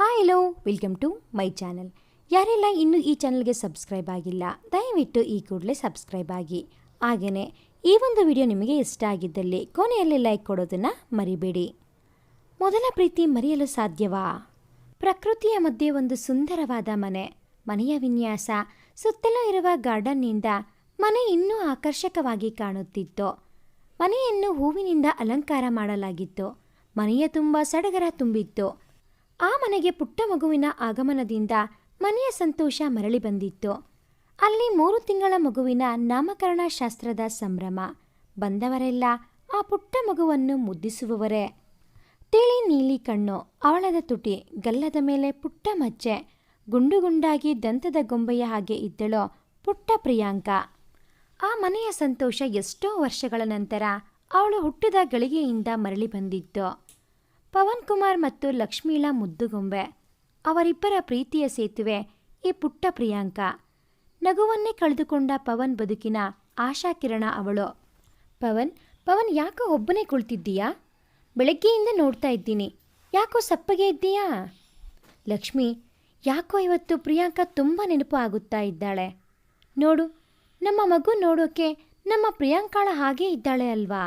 Hi hello welcome to my channel ಯಾರೆಲ್ಲ ಇನ್ನೂ ಈ ಚಾನಲ್ಗೆ ಸಬ್ಸ್ಕ್ರೈಬ್ ಆಗಿಲ್ಲ, ದಯವಿಟ್ಟು ಈ ಕೂಡಲೇ ಸಬ್ಸ್ಕ್ರೈಬ್ ಆಗಿ. ಹಾಗೆಯೇ ಈ ಒಂದು ವಿಡಿಯೋ ನಿಮಗೆ ಇಷ್ಟ ಆಗಿದ್ದಲ್ಲಿ ಕೊನೆಯಲ್ಲಿ ಲೈಕ್ ಕೊಡೋದನ್ನು ಮರಿಬೇಡಿ. ಮೊದಲ ಪ್ರೀತಿ ಮರೆಯಲು ಸಾಧ್ಯವಾ? ಪ್ರಕೃತಿಯ ಮಧ್ಯೆ ಒಂದು ಸುಂದರವಾದ ಮನೆ, ಮನೆಯ ವಿನ್ಯಾಸ, ಸುತ್ತಲೂ ಇರುವ ಗಾರ್ಡನ್ನಿಂದ ಮನೆ ಇನ್ನೂ ಆಕರ್ಷಕವಾಗಿ ಕಾಣುತ್ತಿತ್ತು. ಮನೆಯನ್ನು ಹೂವಿನಿಂದ ಅಲಂಕಾರ ಮಾಡಲಾಗಿತ್ತು. ಮನೆಯ ತುಂಬ ಸಡಗರ ತುಂಬಿತ್ತು. ಆ ಮನೆಗೆ ಪುಟ್ಟ ಮಗುವಿನ ಆಗಮನದಿಂದ ಮನೆಯ ಸಂತೋಷ ಮರಳಿ ಬಂದಿತ್ತು. ಅಲ್ಲಿ ಮೂರು ತಿಂಗಳ ಮಗುವಿನ ನಾಮಕರಣ ಶಾಸ್ತ್ರದ ಸಂಭ್ರಮ. ಬಂದವರೆಲ್ಲ ಆ ಪುಟ್ಟ ಮಗುವನ್ನು ಮುದ್ದಿಸುವವರೇ. ತಿಳಿ ನೀಲಿ ಕಣ್ಣು ಅವಳದ ತುಟಿ, ಗಲ್ಲದ ಮೇಲೆ ಪುಟ್ಟ ಮಚ್ಚೆ, ಗುಂಡು ಗುಂಡಾಗಿ ದಂತದ ಗೊಂಬೆಯ ಹಾಗೆ ಇದ್ದಳೋ ಪುಟ್ಟ ಪ್ರಿಯಾಂಕ. ಆ ಮನೆಯ ಸಂತೋಷ ಎಷ್ಟೋ ವರ್ಷಗಳ ನಂತರ ಅವಳು ಹುಟ್ಟಿದ ಗಳಿಗೆಯಿಂದ ಮರಳಿ ಬಂದಿತ್ತು. ಪವನ್ ಕುಮಾರ್ ಮತ್ತು ಲಕ್ಷ್ಮೀಳ ಮುದ್ದುಗೊಂಬೆ, ಅವರಿಬ್ಬರ ಪ್ರೀತಿಯ ಸೇತುವೆ ಈ ಪುಟ್ಟ ಪ್ರಿಯಾಂಕ. ನಗುವನ್ನೇ ಕಳೆದುಕೊಂಡ ಪವನ್ ಬದುಕಿನ ಆಶಾಕಿರಣ ಅವಳು. ಪವನ್ ಪವನ್ ಯಾಕೋ ಒಬ್ಬನೇ ಕುಳಿತಿದ್ದೀಯಾ? ಬೆಳಗ್ಗೆಯಿಂದ ನೋಡ್ತಾ ಇದ್ದೀನಿ. ಯಾಕೋ ಸಪ್ಪಗೆ ಇದ್ದೀಯಾ? ಲಕ್ಷ್ಮಿ, ಯಾಕೋ ಇವತ್ತು ಪ್ರಿಯಾಂಕ ತುಂಬ ನೆನಪು ಆಗುತ್ತಾ ಇದ್ದಾಳೆ. ನೋಡು, ನಮ್ಮ ಮಗು ನೋಡೋಕೆ ನಮ್ಮ ಪ್ರಿಯಾಂಕಾಳ ಹಾಗೇ ಇದ್ದಾಳೆ ಅಲ್ವಾ?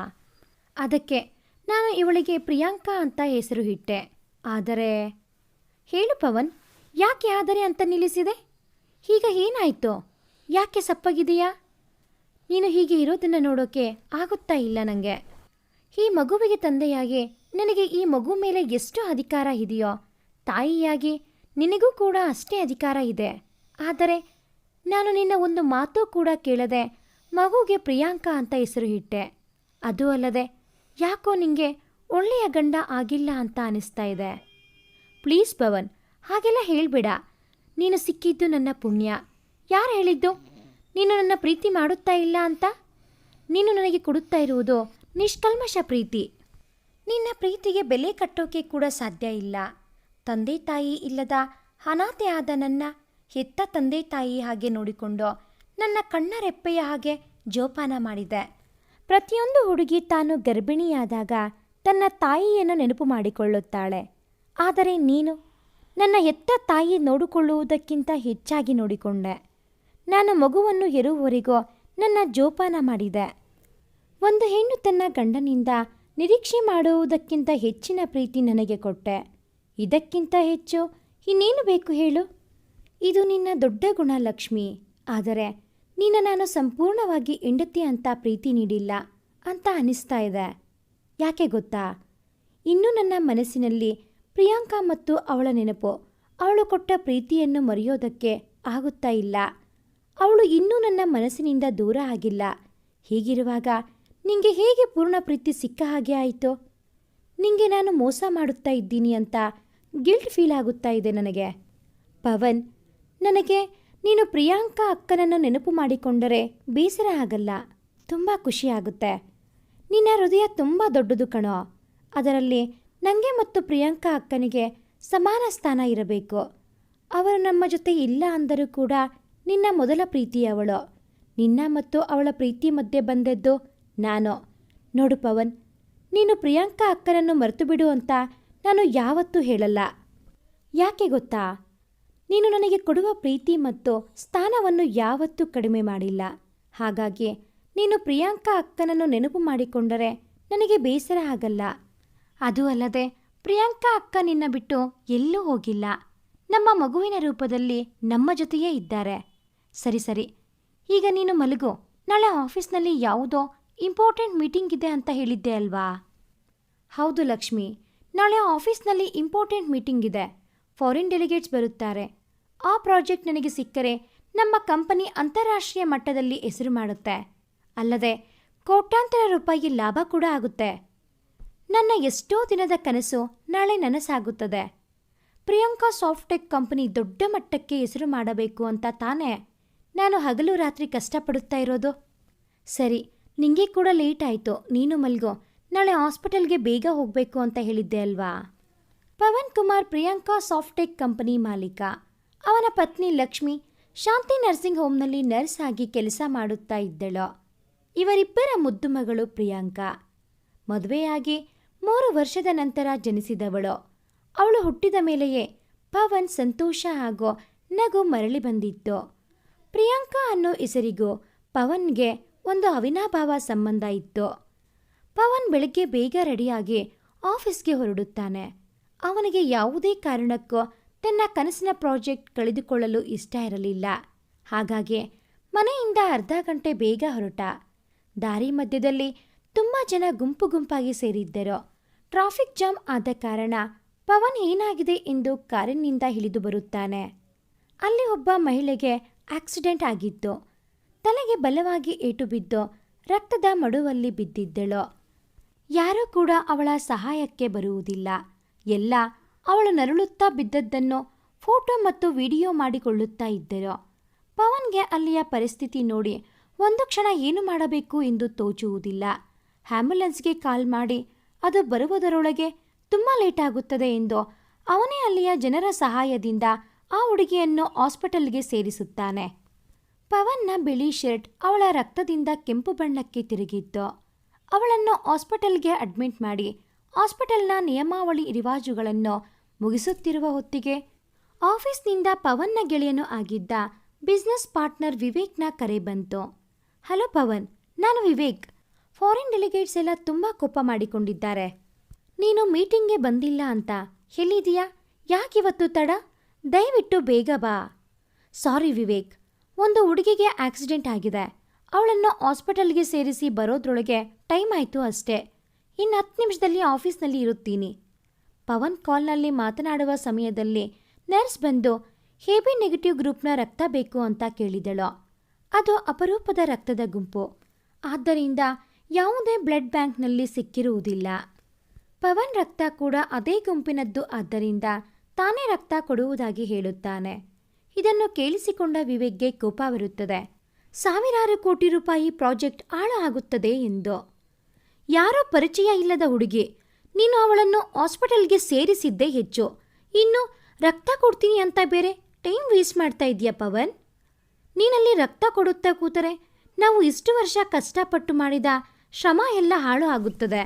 ಅದಕ್ಕೆ ನಾನು ಇವಳಿಗೆ ಪ್ರಿಯಾಂಕಾ ಅಂತ ಹೆಸರು ಇಟ್ಟೆ. ಆದರೆ, ಹೇಳು ಪವನ್, ಯಾಕೆ ಆದರೆ ಅಂತ ನಿಲ್ಲಿಸಿದೆ? ಈಗ ಏನಾಯಿತು? ಯಾಕೆ ಸಪ್ಪಗಿದೆಯಾ ನೀನು ಹೀಗೆ ಇರೋದನ್ನು ನೋಡೋಕೆ ಆಗುತ್ತಾ ಇಲ್ಲ ನನಗೆ ಈ ಮಗುವಿಗೆ ತಂದೆಯಾಗಿ ನನಗೆ ಈ ಮಗು ಮೇಲೆ ಎಷ್ಟು ಅಧಿಕಾರ ಇದೆಯೋ, ತಾಯಿಯಾಗಿ ನಿನಗೂ ಕೂಡ ಅಷ್ಟೇ ಅಧಿಕಾರ ಇದೆ. ಆದರೆ, ನಾನು ನಿನ್ನ ಒಂದು ಮಾತು ಕೂಡ ಕೇಳದೆ ಮಗುಗೆ ಪ್ರಿಯಾಂಕಾ ಅಂತ ಹೆಸರು ಇಟ್ಟೆ. ಅದು ಅಲ್ಲದೆ ಯಾಕೋ ನಿಂಗೆ ಒಳ್ಳೆಯ ಗಂಡ ಆಗಿಲ್ಲ ಅಂತ ಅನಿಸ್ತಾ ಇದೆ. ಪ್ಲೀಸ್ ಪವನ್ ಹಾಗೆಲ್ಲ ಹೇಳ್ಬೇಡ. ನೀನು ಸಿಕ್ಕಿದ್ದು ನನ್ನ ಪುಣ್ಯ. ಯಾರು ಹೇಳಿದ್ದು? ನೀನು ನನ್ನ ಪ್ರೀತಿ ಮಾಡುತ್ತಾ ಇಲ್ಲ ಅಂತ? ನೀನು ನನಗೆ ಕೊಡುತ್ತಾ ಇರುವುದು ನಿಷ್ಕಲ್ಮಶ ಪ್ರೀತಿ. ನಿನ್ನ ಪ್ರೀತಿಗೆ ಬೆಲೆ ಕಟ್ಟೋಕೆ ಕೂಡ ಸಾಧ್ಯ ಇಲ್ಲ. ತಂದೆ ತಾಯಿ ಇಲ್ಲದ ಅನಾಥೆ ಆದ ನನ್ನ ಹೆತ್ತ ತಂದೆ ತಾಯಿ ಹಾಗೆ ನೋಡಿಕೊಂಡು ನನ್ನ ಕಣ್ಣ ರೆಪ್ಪೆಯ ಹಾಗೆ ಜೋಪಾನ ಮಾಡಿದೆ. ಪ್ರತಿಯೊಂದು ಹುಡುಗಿ ತಾನು ಗರ್ಭಿಣಿಯಾದಾಗ ತನ್ನ ತಾಯಿಯನ್ನು ನೆನಪು ಮಾಡಿಕೊಳ್ಳುತ್ತಾಳೆ. ಆದರೆ ನೀನು ನನ್ನ ಹೆತ್ತ ತಾಯಿ ನೋಡಿಕೊಳ್ಳುವುದಕ್ಕಿಂತ ಹೆಚ್ಚಾಗಿ ನೋಡಿಕೊಂಡೆ. ನಾನು ಮಗುವನ್ನು ಹೆರುವವರೆಗೂ ನನ್ನ ಜೋಪಾನ ಮಾಡಿದೆ. ಒಂದು ಹೆಣ್ಣು ತನ್ನ ಗಂಡನಿಂದ ನಿರೀಕ್ಷೆ ಮಾಡುವುದಕ್ಕಿಂತ ಹೆಚ್ಚಿನ ಪ್ರೀತಿ ನನಗೆ ಕೊಟ್ಟೆ. ಇದಕ್ಕಿಂತ ಹೆಚ್ಚು ಇನ್ನೇನು ಬೇಕು ಹೇಳು? ಇದು ನಿನ್ನ ದೊಡ್ಡ ಗುಣ ಲಕ್ಷ್ಮಿ ಆದರೆ ನಿನ್ನ ನಾನು ಸಂಪೂರ್ಣವಾಗಿ ಹೆಂಡತಿ ಅಂತ ಪ್ರೀತಿ ನೀಡಿಲ್ಲ ಅಂತ ಅನಿಸ್ತಾ ಇದೆ. ಯಾಕೆ ಗೊತ್ತಾ? ಇನ್ನೂ ನನ್ನ ಮನಸ್ಸಿನಲ್ಲಿ ಪ್ರಿಯಾಂಕಾ ಮತ್ತು ಅವಳ ನೆನಪು ಅವಳು ಕೊಟ್ಟ ಪ್ರೀತಿಯನ್ನು ಮರೆಯೋದಕ್ಕೆ ಆಗುತ್ತಾ ಇಲ್ಲ. ಅವಳು ಇನ್ನೂ ನನ್ನ ಮನಸ್ಸಿನಿಂದ ದೂರ ಆಗಿಲ್ಲ. ಹೀಗಿರುವಾಗ ನಿಂಗೆ ಹೇಗೆ ಪೂರ್ಣ ಪ್ರೀತಿ ಸಿಕ್ಕ ಹಾಗೆ ಆಯಿತು? ನಿಂಗೆ ನಾನು ಮೋಸ ಮಾಡುತ್ತಾ ಇದ್ದೀನಿ ಅಂತ ಗಿಲ್ಟ್ ಫೀಲ್ ಆಗುತ್ತಾ ಇದೆ ನನಗೆ. ಪವನ್, ನನಗೆ ನೀನು ಪ್ರಿಯಾಂಕಾ ಅಕ್ಕನನ್ನು ನೆನಪು ಮಾಡಿಕೊಂಡರೆ ಬೇಸರ ಆಗಲ್ಲ, ತುಂಬ ಖುಷಿಯಾಗುತ್ತೆ. ನಿನ್ನ ಹೃದಯ ತುಂಬ ದೊಡ್ಡದು ಕಣೋ. ಅದರಲ್ಲಿ ನನಗೆ ಮತ್ತು ಪ್ರಿಯಾಂಕಾ ಅಕ್ಕನಿಗೆ ಸಮಾನ ಸ್ಥಾನ ಇರಬೇಕು. ಅವರು ನಮ್ಮ ಜೊತೆ ಇಲ್ಲ ಅಂದರೂ ಕೂಡ ನಿನ್ನ ಮೊದಲ ಪ್ರೀತಿ ಅವಳು. ನಿನ್ನ ಮತ್ತು ಅವಳ ಪ್ರೀತಿ ಮಧ್ಯೆ ಬಂದದ್ದು ನಾನು. ನೋಡು ಪವನ್, ನೀನು ಪ್ರಿಯಾಂಕಾ ಅಕ್ಕನನ್ನು ಮರೆತು ಬಿಡು ಅಂತ ನಾನು ಯಾವತ್ತೂ ಹೇಳಲ್ಲ. ಯಾಕೆ ಗೊತ್ತಾ? ನೀನು ನನಗೆ ಕೊಡುವ ಪ್ರೀತಿ ಮತ್ತು ಸ್ಥಾನವನ್ನು ಯಾವತ್ತೂ ಕಡಿಮೆ ಮಾಡಿಲ್ಲ. ಹಾಗಾಗಿ ನೀನು ಪ್ರಿಯಾಂಕಾ ಅಕ್ಕನನ್ನು ನೆನಪು ಮಾಡಿಕೊಂಡರೆ ನನಗೆ ಬೇಸರ ಆಗಲ್ಲ. ಅದು ಅಲ್ಲದೆ ಪ್ರಿಯಾಂಕಾ ಅಕ್ಕ ನಿನ್ನ ಬಿಟ್ಟು ಎಲ್ಲೂ ಹೋಗಿಲ್ಲ. ನಮ್ಮ ಮಗುವಿನ ರೂಪದಲ್ಲಿ ನಮ್ಮ ಜೊತೆಯೇ ಇದ್ದಾರೆ. ಸರಿ ಸರಿ. ಈಗ ನೀನು ಮಲಗು. ನಾಳೆ ಆಫೀಸ್ನಲ್ಲಿ ಯಾವುದೋ ಇಂಪಾರ್ಟೆಂಟ್ ಮೀಟಿಂಗ್ ಇದೆ ಅಂತ ಹೇಳಿದ್ದೆ ಅಲ್ವಾ? ಹೌದು ಲಕ್ಷ್ಮಿ. ನಾಳೆ ಆಫೀಸ್ನಲ್ಲಿ ಇಂಪಾರ್ಟೆಂಟ್ ಮೀಟಿಂಗ್ ಇದೆ. ಫಾರಿನ್ ಡೆಲಿಗೇಟ್ಸ್ ಬರುತ್ತಾರೆ. ಆ ಪ್ರಾಜೆಕ್ಟ್ ನನಗೆ ಸಿಕ್ಕರೆ ನಮ್ಮ ಕಂಪನಿ ಅಂತಾರಾಷ್ಟ್ರೀಯ ಮಟ್ಟದಲ್ಲಿ ಹೆಸರು ಮಾಡುತ್ತೆ. ಅಲ್ಲದೆ ಕೋಟ್ಯಾಂತರ ರೂಪಾಯಿ ಲಾಭ ಕೂಡ ಆಗುತ್ತೆ. ನನ್ನ ಎಷ್ಟೋ ದಿನದ ಕನಸು ನಾಳೆ ನನಸಾಗುತ್ತದೆ. ಪ್ರಿಯಾಂಕಾ ಸಾಫ್ಟೆಕ್ ಕಂಪನಿ ದೊಡ್ಡ ಮಟ್ಟಕ್ಕೆ ಹೆಸರು ಮಾಡಬೇಕು ಅಂತ ತಾನೇ ನಾನು ಹಗಲು ರಾತ್ರಿ ಕಷ್ಟಪಡುತ್ತಾ ಇರೋದು. ಸರಿ, ನಿಂಗೆ ಕೂಡ ಲೇಟ್ ಆಯಿತು. ನೀನು ಮಲ್ಗೋ. ನಾಳೆ ಹಾಸ್ಪಿಟಲ್ಗೆ ಬೇಗ ಹೋಗಬೇಕು ಅಂತ ಹೇಳಿದ್ದೆ ಅಲ್ವಾ? ಪವನ್ ಕುಮಾರ್ ಪ್ರಿಯಾಂಕಾ ಸಾಫ್ಟೆಕ್ ಕಂಪನಿ ಮಾಲೀಕ. ಅವನ ಪತ್ನಿ ಲಕ್ಷ್ಮಿ ಶಾಂತಿ ನರ್ಸಿಂಗ್ ಹೋಮ್ನಲ್ಲಿ ನರ್ಸ್ ಆಗಿ ಕೆಲಸ ಮಾಡುತ್ತಾ ಇದ್ದಳು. ಇವರಿಬ್ಬರ ಮುದ್ದು ಮಗಳು ಪ್ರಿಯಾಂಕಾ. ಮದುವೆಯಾಗಿ ಮೂರು ವರ್ಷದ ನಂತರ ಜನಿಸಿದವಳು. ಅವಳು ಹುಟ್ಟಿದ ಮೇಲೆಯೇ ಪವನ್, ಸಂತೋಷ ಹಾಗೂ ನಗು ಮರಳಿ ಬಂದಿತ್ತು. ಪ್ರಿಯಾಂಕಾ ಅನ್ನೋ ಹೆಸರಿಗೂ ಪವನ್ಗೆ ಒಂದು ಅವಿನಾಭಾವ ಸಂಬಂಧ ಇತ್ತು. ಪವನ್ ಬೆಳಗ್ಗೆ ಬೇಗ ರೆಡಿಯಾಗಿ ಆಫೀಸ್ಗೆ ಹೊರಡುತ್ತಾನೆ. ಅವನಿಗೆ ಯಾವುದೇ ಕಾರಣಕ್ಕೂ ತನ್ನ ಕನಸಿನ ಪ್ರಾಜೆಕ್ಟ್ ಕಳೆದುಕೊಳ್ಳಲು ಇಷ್ಟ ಇರಲಿಲ್ಲ. ಹಾಗಾಗಿ ಮನೆಯಿಂದ ಅರ್ಧ ಗಂಟೆ ಬೇಗ ಹೊರಟ. ದಾರಿ ಮಧ್ಯದಲ್ಲಿ ತುಂಬ ಜನ ಗುಂಪು ಗುಂಪಾಗಿ ಸೇರಿದ್ದರು. ಟ್ರಾಫಿಕ್ ಜಾಮ್ ಆದ ಕಾರಣ ಪವನ್ ಏನಾಗಿದೆ ಎಂದು ಕಾರಿನಿಂದ ಇಳಿದು ಬರುತ್ತಾನೆ. ಅಲ್ಲಿ ಒಬ್ಬ ಮಹಿಳೆಗೆ ಆಕ್ಸಿಡೆಂಟ್ ಆಗಿತ್ತು. ತಲೆಗೆ ಬಲವಾಗಿ ಏಟು ಬಿದ್ದು ರಕ್ತದ ಮಡುವಲ್ಲಿ ಬಿದ್ದಿದ್ದಳು. ಯಾರೂ ಕೂಡ ಅವಳ ಸಹಾಯಕ್ಕೆ ಬರುವುದಿಲ್ಲ. ಎಲ್ಲ ಅವಳು ನರಳುತ್ತಾ ಬಿದ್ದದ್ದನ್ನು ಫೋಟೋ ಮತ್ತು ವಿಡಿಯೋ ಮಾಡಿಕೊಳ್ಳುತ್ತಾ ಇದ್ದರು. ಪವನ್ಗೆ ಅಲ್ಲಿಯ ಪರಿಸ್ಥಿತಿ ನೋಡಿ ಒಂದು ಕ್ಷಣ ಏನು ಮಾಡಬೇಕು ಎಂದು ತೋಚುವುದಿಲ್ಲ. ಆ್ಯಂಬುಲೆನ್ಸ್ಗೆ ಕಾಲ್ ಮಾಡಿ, ಅದು ಬರುವುದರೊಳಗೆ ತುಂಬ ಲೇಟ್ ಆಗುತ್ತದೆ ಎಂದು ಅವನೇ ಅಲ್ಲಿಯ ಜನರ ಸಹಾಯದಿಂದ ಆ ಹುಡುಗಿಯನ್ನು ಹಾಸ್ಪಿಟಲ್ಗೆ ಸೇರಿಸುತ್ತಾನೆ. ಪವನ್ನ ಬಿಳಿ ಶರ್ಟ್ ಅವಳ ರಕ್ತದಿಂದ ಕೆಂಪು ಬಣ್ಣಕ್ಕೆ ತಿರುಗಿತ್ತು ಅವಳನ್ನು ಹಾಸ್ಪಿಟಲ್ಗೆ ಅಡ್ಮಿಟ್ ಮಾಡಿ ಹಾಸ್ಪಿಟಲ್ನ ನಿಯಮಾವಳಿ ರಿವಾಜುಗಳನ್ನು ಮುಗಿಸುತ್ತಿರುವ ಹೊತ್ತಿಗೆ ಆಫೀಸ್ನಿಂದ ಪವನ್ನ ಗೆಳೆಯನು ಆಗಿದ್ದ ಬಿಸ್ನೆಸ್ ಪಾರ್ಟ್ನರ್ ವಿವೇಕ್ನ ಕರೆ ಬಂತು. ಹಲೋ ಪವನ್, ನಾನು ವಿವೇಕ್. ಫಾರಿನ್ ಡೆಲಿಗೇಟ್ಸ್ ಎಲ್ಲ ತುಂಬ ಕೋಪ ಮಾಡಿಕೊಂಡಿದ್ದಾರೆ. ನೀನು ಮೀಟಿಂಗ್ಗೆ ಬಂದಿಲ್ಲ ಅಂತ ಎಲ್ಲಿದೆಯಾ ಯಾಕಿವತ್ತು ತಡ? ದಯವಿಟ್ಟು ಬೇಗ ಬಾ. ಸಾರಿ ವಿವೇಕ್, ಒಂದು ಹುಡುಗಿಗೆ ಆಕ್ಸಿಡೆಂಟ್ ಆಗಿದೆ. ಅವಳನ್ನು ಹಾಸ್ಪಿಟಲ್ಗೆ ಸೇರಿಸಿ ಬರೋದ್ರೊಳಗೆ ಟೈಮ್ ಆಯಿತು ಅಷ್ಟೇ. ಇನ್ನು ಹತ್ತು ನಿಮಿಷದಲ್ಲಿ ಆಫೀಸ್ನಲ್ಲಿ ಇರುತ್ತೀನಿ. ಪವನ್ ಕಾಲ್ನಲ್ಲಿ ಮಾತನಾಡುವ ಸಮಯದಲ್ಲಿ ನರ್ಸ್ ಬಂದು, ಹೇಬಿ ನೆಗೆಟಿವ್ ಗ್ರೂಪ್ನ ರಕ್ತ ಬೇಕು ಅಂತ ಕೇಳಿದಳು. ಅದು ಅಪರೂಪದ ರಕ್ತದ ಗುಂಪು. ಆದ್ದರಿಂದ ಯಾವುದೇ ಬ್ಲಡ್ ಬ್ಯಾಂಕ್ನಲ್ಲಿ ಸಿಕ್ಕಿರುವುದಿಲ್ಲ. ಪವನ್ ರಕ್ತ ಕೂಡ ಅದೇ ಗುಂಪಿನದ್ದು ಆದ್ದರಿಂದ ತಾನೇ ರಕ್ತ ಕೊಡುವುದಾಗಿ ಹೇಳುತ್ತಾನೆ. ಇದನ್ನು ಕೇಳಿಸಿಕೊಂಡ ವಿವೇಕ್ಗೆ ಕೋಪ ಬರುತ್ತದೆ. ಸಾವಿರಾರು ಕೋಟಿ ರೂಪಾಯಿ ಪ್ರಾಜೆಕ್ಟ್ ಆಳ ಆಗುತ್ತದೆ ಎಂದು. ಯಾರೋ ಪರಿಚಯ ಇಲ್ಲದ ಹುಡುಗಿ. ನೀನು ಅವಳನ್ನು ಹಾಸ್ಪಿಟಲ್ಗೆ ಸೇರಿಸಿದ್ದೇ ಹೆಚ್ಚು. ಇನ್ನು ರಕ್ತ ಕೊಡ್ತೀನಿ ಅಂತ ಬೇರೆ ಟೈಮ್ ವೇಸ್ಟ್ ಮಾಡ್ತಾ ಇದ್ದೀಯ ಪವನ್? ನೀನಲ್ಲಿ ರಕ್ತ ಕೊಡುತ್ತಾ ಕೂತರೆ ನಾವು ಇಷ್ಟು ವರ್ಷ ಕಷ್ಟಪಟ್ಟು ಮಾಡಿದ ಶ್ರಮ ಎಲ್ಲ ಹಾಳು ಆಗುತ್ತದೆ.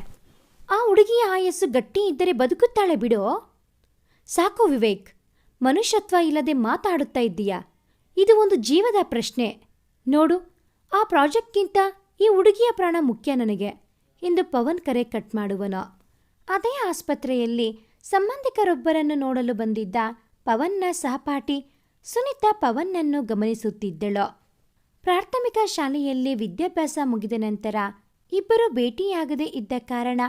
ಆ ಹುಡುಗಿಯ ಆಯಸ್ಸು ಗಟ್ಟಿ ಇದ್ದರೆ ಬದುಕುತ್ತಾಳೆ ಬಿಡು. ಸಾಕು ವಿವೇಕ್, ಮನುಷ್ಯತ್ವ ಇಲ್ಲದೆ ಮಾತಾಡುತ್ತಾ ಇದ್ದೀಯಾ? ಇದು ಒಂದು ಜೀವದ ಪ್ರಶ್ನೆ. ನೋಡು, ಆ ಪ್ರಾಜೆಕ್ಟ್ಗಿಂತ ಈ ಹುಡುಗಿಯ ಪ್ರಾಣ ಮುಖ್ಯ ನನಗೆ. ಎಂದು ಪವನ್ ಕರೆ ಕಟ್ ಮಾಡುವನು. ಅದೇ ಆಸ್ಪತ್ರೆಯಲ್ಲಿ ಸಂಬಂಧಿಕರೊಬ್ಬರನ್ನು ನೋಡಲು ಬಂದಿದ್ದ ಪವನ್ನ ಸಹಪಾಠಿ ಸುನೀತಾ ಪವನ್ನನ್ನು ಗಮನಿಸುತ್ತಿದ್ದಳು. ಪ್ರಾಥಮಿಕ ಶಾಲೆಯಲ್ಲಿ ವಿದ್ಯಾಭ್ಯಾಸ ಮುಗಿದ ನಂತರ ಇಬ್ಬರು ಭೇಟಿಯಾಗದೇ ಇದ್ದ ಕಾರಣ,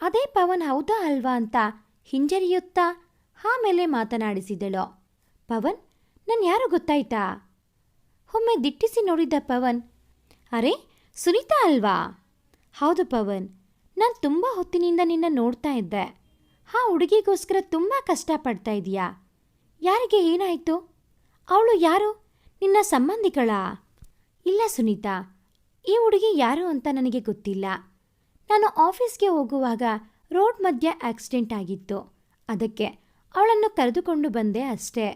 ಅದೇ ಪವನ್ ಹೌದಾ ಅಲ್ವಾ ಅಂತ ಹಿಂಜರಿಯುತ್ತಾ ಆಮೇಲೆ ಮಾತನಾಡಿಸಿದಳು. ಪವನ್, ನನ್ ಯಾರು ಗೊತ್ತಾಯ್ತಾ? ಒಮ್ಮೆ ದಿಟ್ಟಿಸಿ ನೋಡಿದ ಪವನ್. ಅರೆ, ಸುನೀತಾ ಅಲ್ವಾ? ಹೌದು ಪವನ್, ನಾನು ತುಂಬ ಹೊತ್ತಿನಿಂದ ನಿನ್ನ ನೋಡ್ತಾ ಇದ್ದೆ. ಆ ಹುಡುಗಿಗೋಸ್ಕರ ತುಂಬ ಕಷ್ಟಪಡ್ತಾ ಇದೀಯಾ? ಯಾರಿಗೆ ಏನಾಯಿತು? ಅವಳು ಯಾರು? ನಿನ್ನ ಸಂಬಂಧಿಗಳಾ ಇಲ್ಲ ಸುನೀತಾ, ಈ ಹುಡುಗಿ ಯಾರು ಅಂತ ನನಗೆ ಗೊತ್ತಿಲ್ಲ. ನಾನು ಆಫೀಸ್ಗೆ ಹೋಗುವಾಗ ರೋಡ್ ಮಧ್ಯೆ ಆಕ್ಸಿಡೆಂಟ್ ಆಗಿತ್ತು. ಅದಕ್ಕೆ ಅವಳನ್ನು ಕರೆದುಕೊಂಡು ಬಂದೆ ಅಷ್ಟೇ.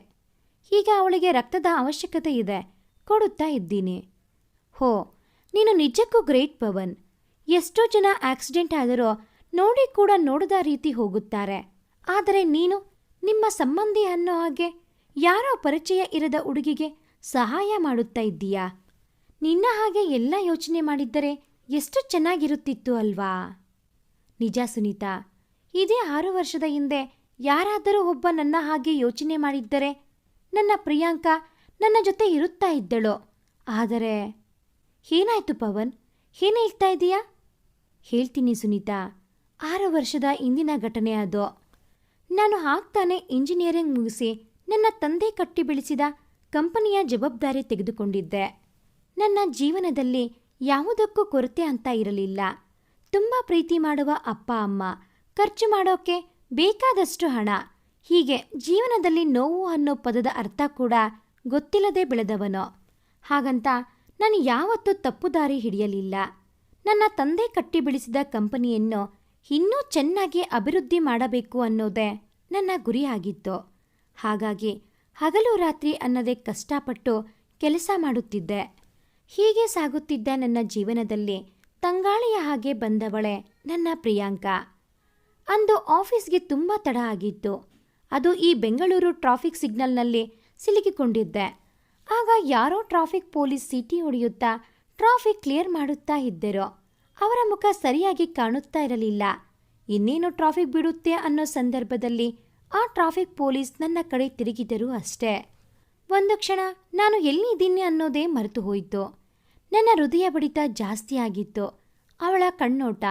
ಈಗ ಅವಳಿಗೆ ರಕ್ತದ ಅವಶ್ಯಕತೆ ಇದೆ, ಕೊಡುತ್ತಾ ಇದ್ದೀನಿ. ಹೋ, ನೀನು ನಿಜಕ್ಕೂ ಗ್ರೇಟ್ ಪವನ್. ಎಷ್ಟೋ ಜನ ಆಕ್ಸಿಡೆಂಟ್ ಆದರೂ ನೋಡಿ ಕೂಡ ನೋಡದ ರೀತಿ ಹೋಗುತ್ತಾರೆ. ಆದರೆ ನೀನು, ನಿಮ್ಮ ಸಂಬಂಧಿ ಅನ್ನೋ ಹಾಗೆ ಯಾರೋ ಪರಿಚಯ ಇರದ ಹುಡುಗಿಗೆ ಸಹಾಯ ಮಾಡುತ್ತಾ ಇದ್ದೀಯಾ? ನಿನ್ನ ಹಾಗೆ ಎಲ್ಲ ಯೋಚನೆ ಮಾಡಿದ್ದರೆ ಎಷ್ಟು ಚೆನ್ನಾಗಿರುತ್ತಿತ್ತು ಅಲ್ವಾ? ನಿಜ ಸುನೀತಾ, ಇದೇ ಆರು ವರ್ಷದ ಹಿಂದೆ ಯಾರಾದರೂ ಒಬ್ಬ ನನ್ನ ಹಾಗೆ ಯೋಚನೆ ಮಾಡಿದ್ದರೆ ನನ್ನ ಪ್ರಿಯಾಂಕಾ ನನ್ನ ಜೊತೆ ಇರುತ್ತಾ ಇದ್ದಳು. ಆದರೆ ಏನಾಯ್ತು ಪವನ್? ಏನು ಹೇಳ್ತಾ ಇದೀಯಾ? ಹೇಳ್ತೀನಿ ಸುನೀತಾ. ಆರು ವರ್ಷದ ಇಂದಿನ ಘಟನೆ ಅದು. ನಾನು ಆಗ್ತಾನೆ ಇಂಜಿನಿಯರಿಂಗ್ ಮುಗಿಸಿ ನನ್ನ ತಂದೆ ಕಟ್ಟಿ ಬೆಳೆಸಿದ ಕಂಪನಿಯ ಜವಾಬ್ದಾರಿ ತೆಗೆದುಕೊಂಡಿದ್ದೆ. ನನ್ನ ಜೀವನದಲ್ಲಿ ಯಾವುದಕ್ಕೂ ಕೊರತೆ ಅಂತ ಇರಲಿಲ್ಲ. ತುಂಬ ಪ್ರೀತಿ ಮಾಡುವ ಅಪ್ಪ ಅಮ್ಮ, ಖರ್ಚು ಮಾಡೋಕೆ ಬೇಕಾದಷ್ಟು ಹಣ. ಹೀಗೆ ಜೀವನದಲ್ಲಿ ನೋವು ಅನ್ನೋ ಪದದ ಅರ್ಥ ಕೂಡ ಗೊತ್ತಿಲ್ಲದೆ ಬೆಳೆದವನು. ಹಾಗಂತ ನಾನು ಯಾವತ್ತೂ ತಪ್ಪು ದಾರಿ ಹಿಡಿಯಲಿಲ್ಲ. ನನ್ನ ತಂದೆ ಕಟ್ಟಿ ಬೆಳೆಸಿದ ಕಂಪನಿಯನ್ನು ಇನ್ನೂ ಚೆನ್ನಾಗಿ ಅಭಿವೃದ್ಧಿ ಮಾಡಬೇಕು ಅನ್ನೋದೇ ನನ್ನ ಗುರಿಯಾಗಿತ್ತು. ಹಾಗಾಗಿ ಹಗಲು ರಾತ್ರಿ ಅನ್ನದೇ ಕಷ್ಟಪಟ್ಟು ಕೆಲಸ ಮಾಡುತ್ತಿದ್ದೆ. ಹೀಗೆ ಸಾಗುತ್ತಿದ್ದ ನನ್ನ ಜೀವನದಲ್ಲಿ ತಂಗಾಳಿಯ ಹಾಗೆ ಬಂದವಳೆ ನನ್ನ ಪ್ರಿಯಾಂಕಾ. ಅಂದು ಆಫೀಸ್ಗೆ ತುಂಬ ತಡ ಆಗಿತ್ತು. ಅದು ಈ ಬೆಂಗಳೂರು ಟ್ರಾಫಿಕ್ ಸಿಗ್ನಲ್ನಲ್ಲಿ ಸಿಲುಕಿಕೊಂಡಿದ್ದೆ. ಆಗ ಯಾರೋ ಟ್ರಾಫಿಕ್ ಪೊಲೀಸ್ ಸಿಟಿ ಹೊಡೆಯುತ್ತಾ ಟ್ರಾಫಿಕ್ ಕ್ಲಿಯರ್ ಮಾಡುತ್ತಾ ಇದ್ದರು. ಅವರ ಮುಖ ಸರಿಯಾಗಿ ಕಾಣುತ್ತಾ ಇರಲಿಲ್ಲ. ಇನ್ನೇನು ಟ್ರಾಫಿಕ್ ಬಿಡುತ್ತೆ ಅನ್ನೋ ಸಂದರ್ಭದಲ್ಲಿ ಆ ಟ್ರಾಫಿಕ್ ಪೊಲೀಸ್ ನನ್ನ ಕಡೆ ತಿರುಗಿದರು ಅಷ್ಟೇ. ಒಂದು ಕ್ಷಣ ನಾನು ಎಲ್ಲಿದ್ದೀನಿ ಅನ್ನೋದೇ ಮರೆತು ಹೋಯಿತು. ನನ್ನ ಹೃದಯ ಬಡಿತ ಜಾಸ್ತಿ ಆಗಿತ್ತು. ಅವಳ ಕಣ್ಣೋಟ,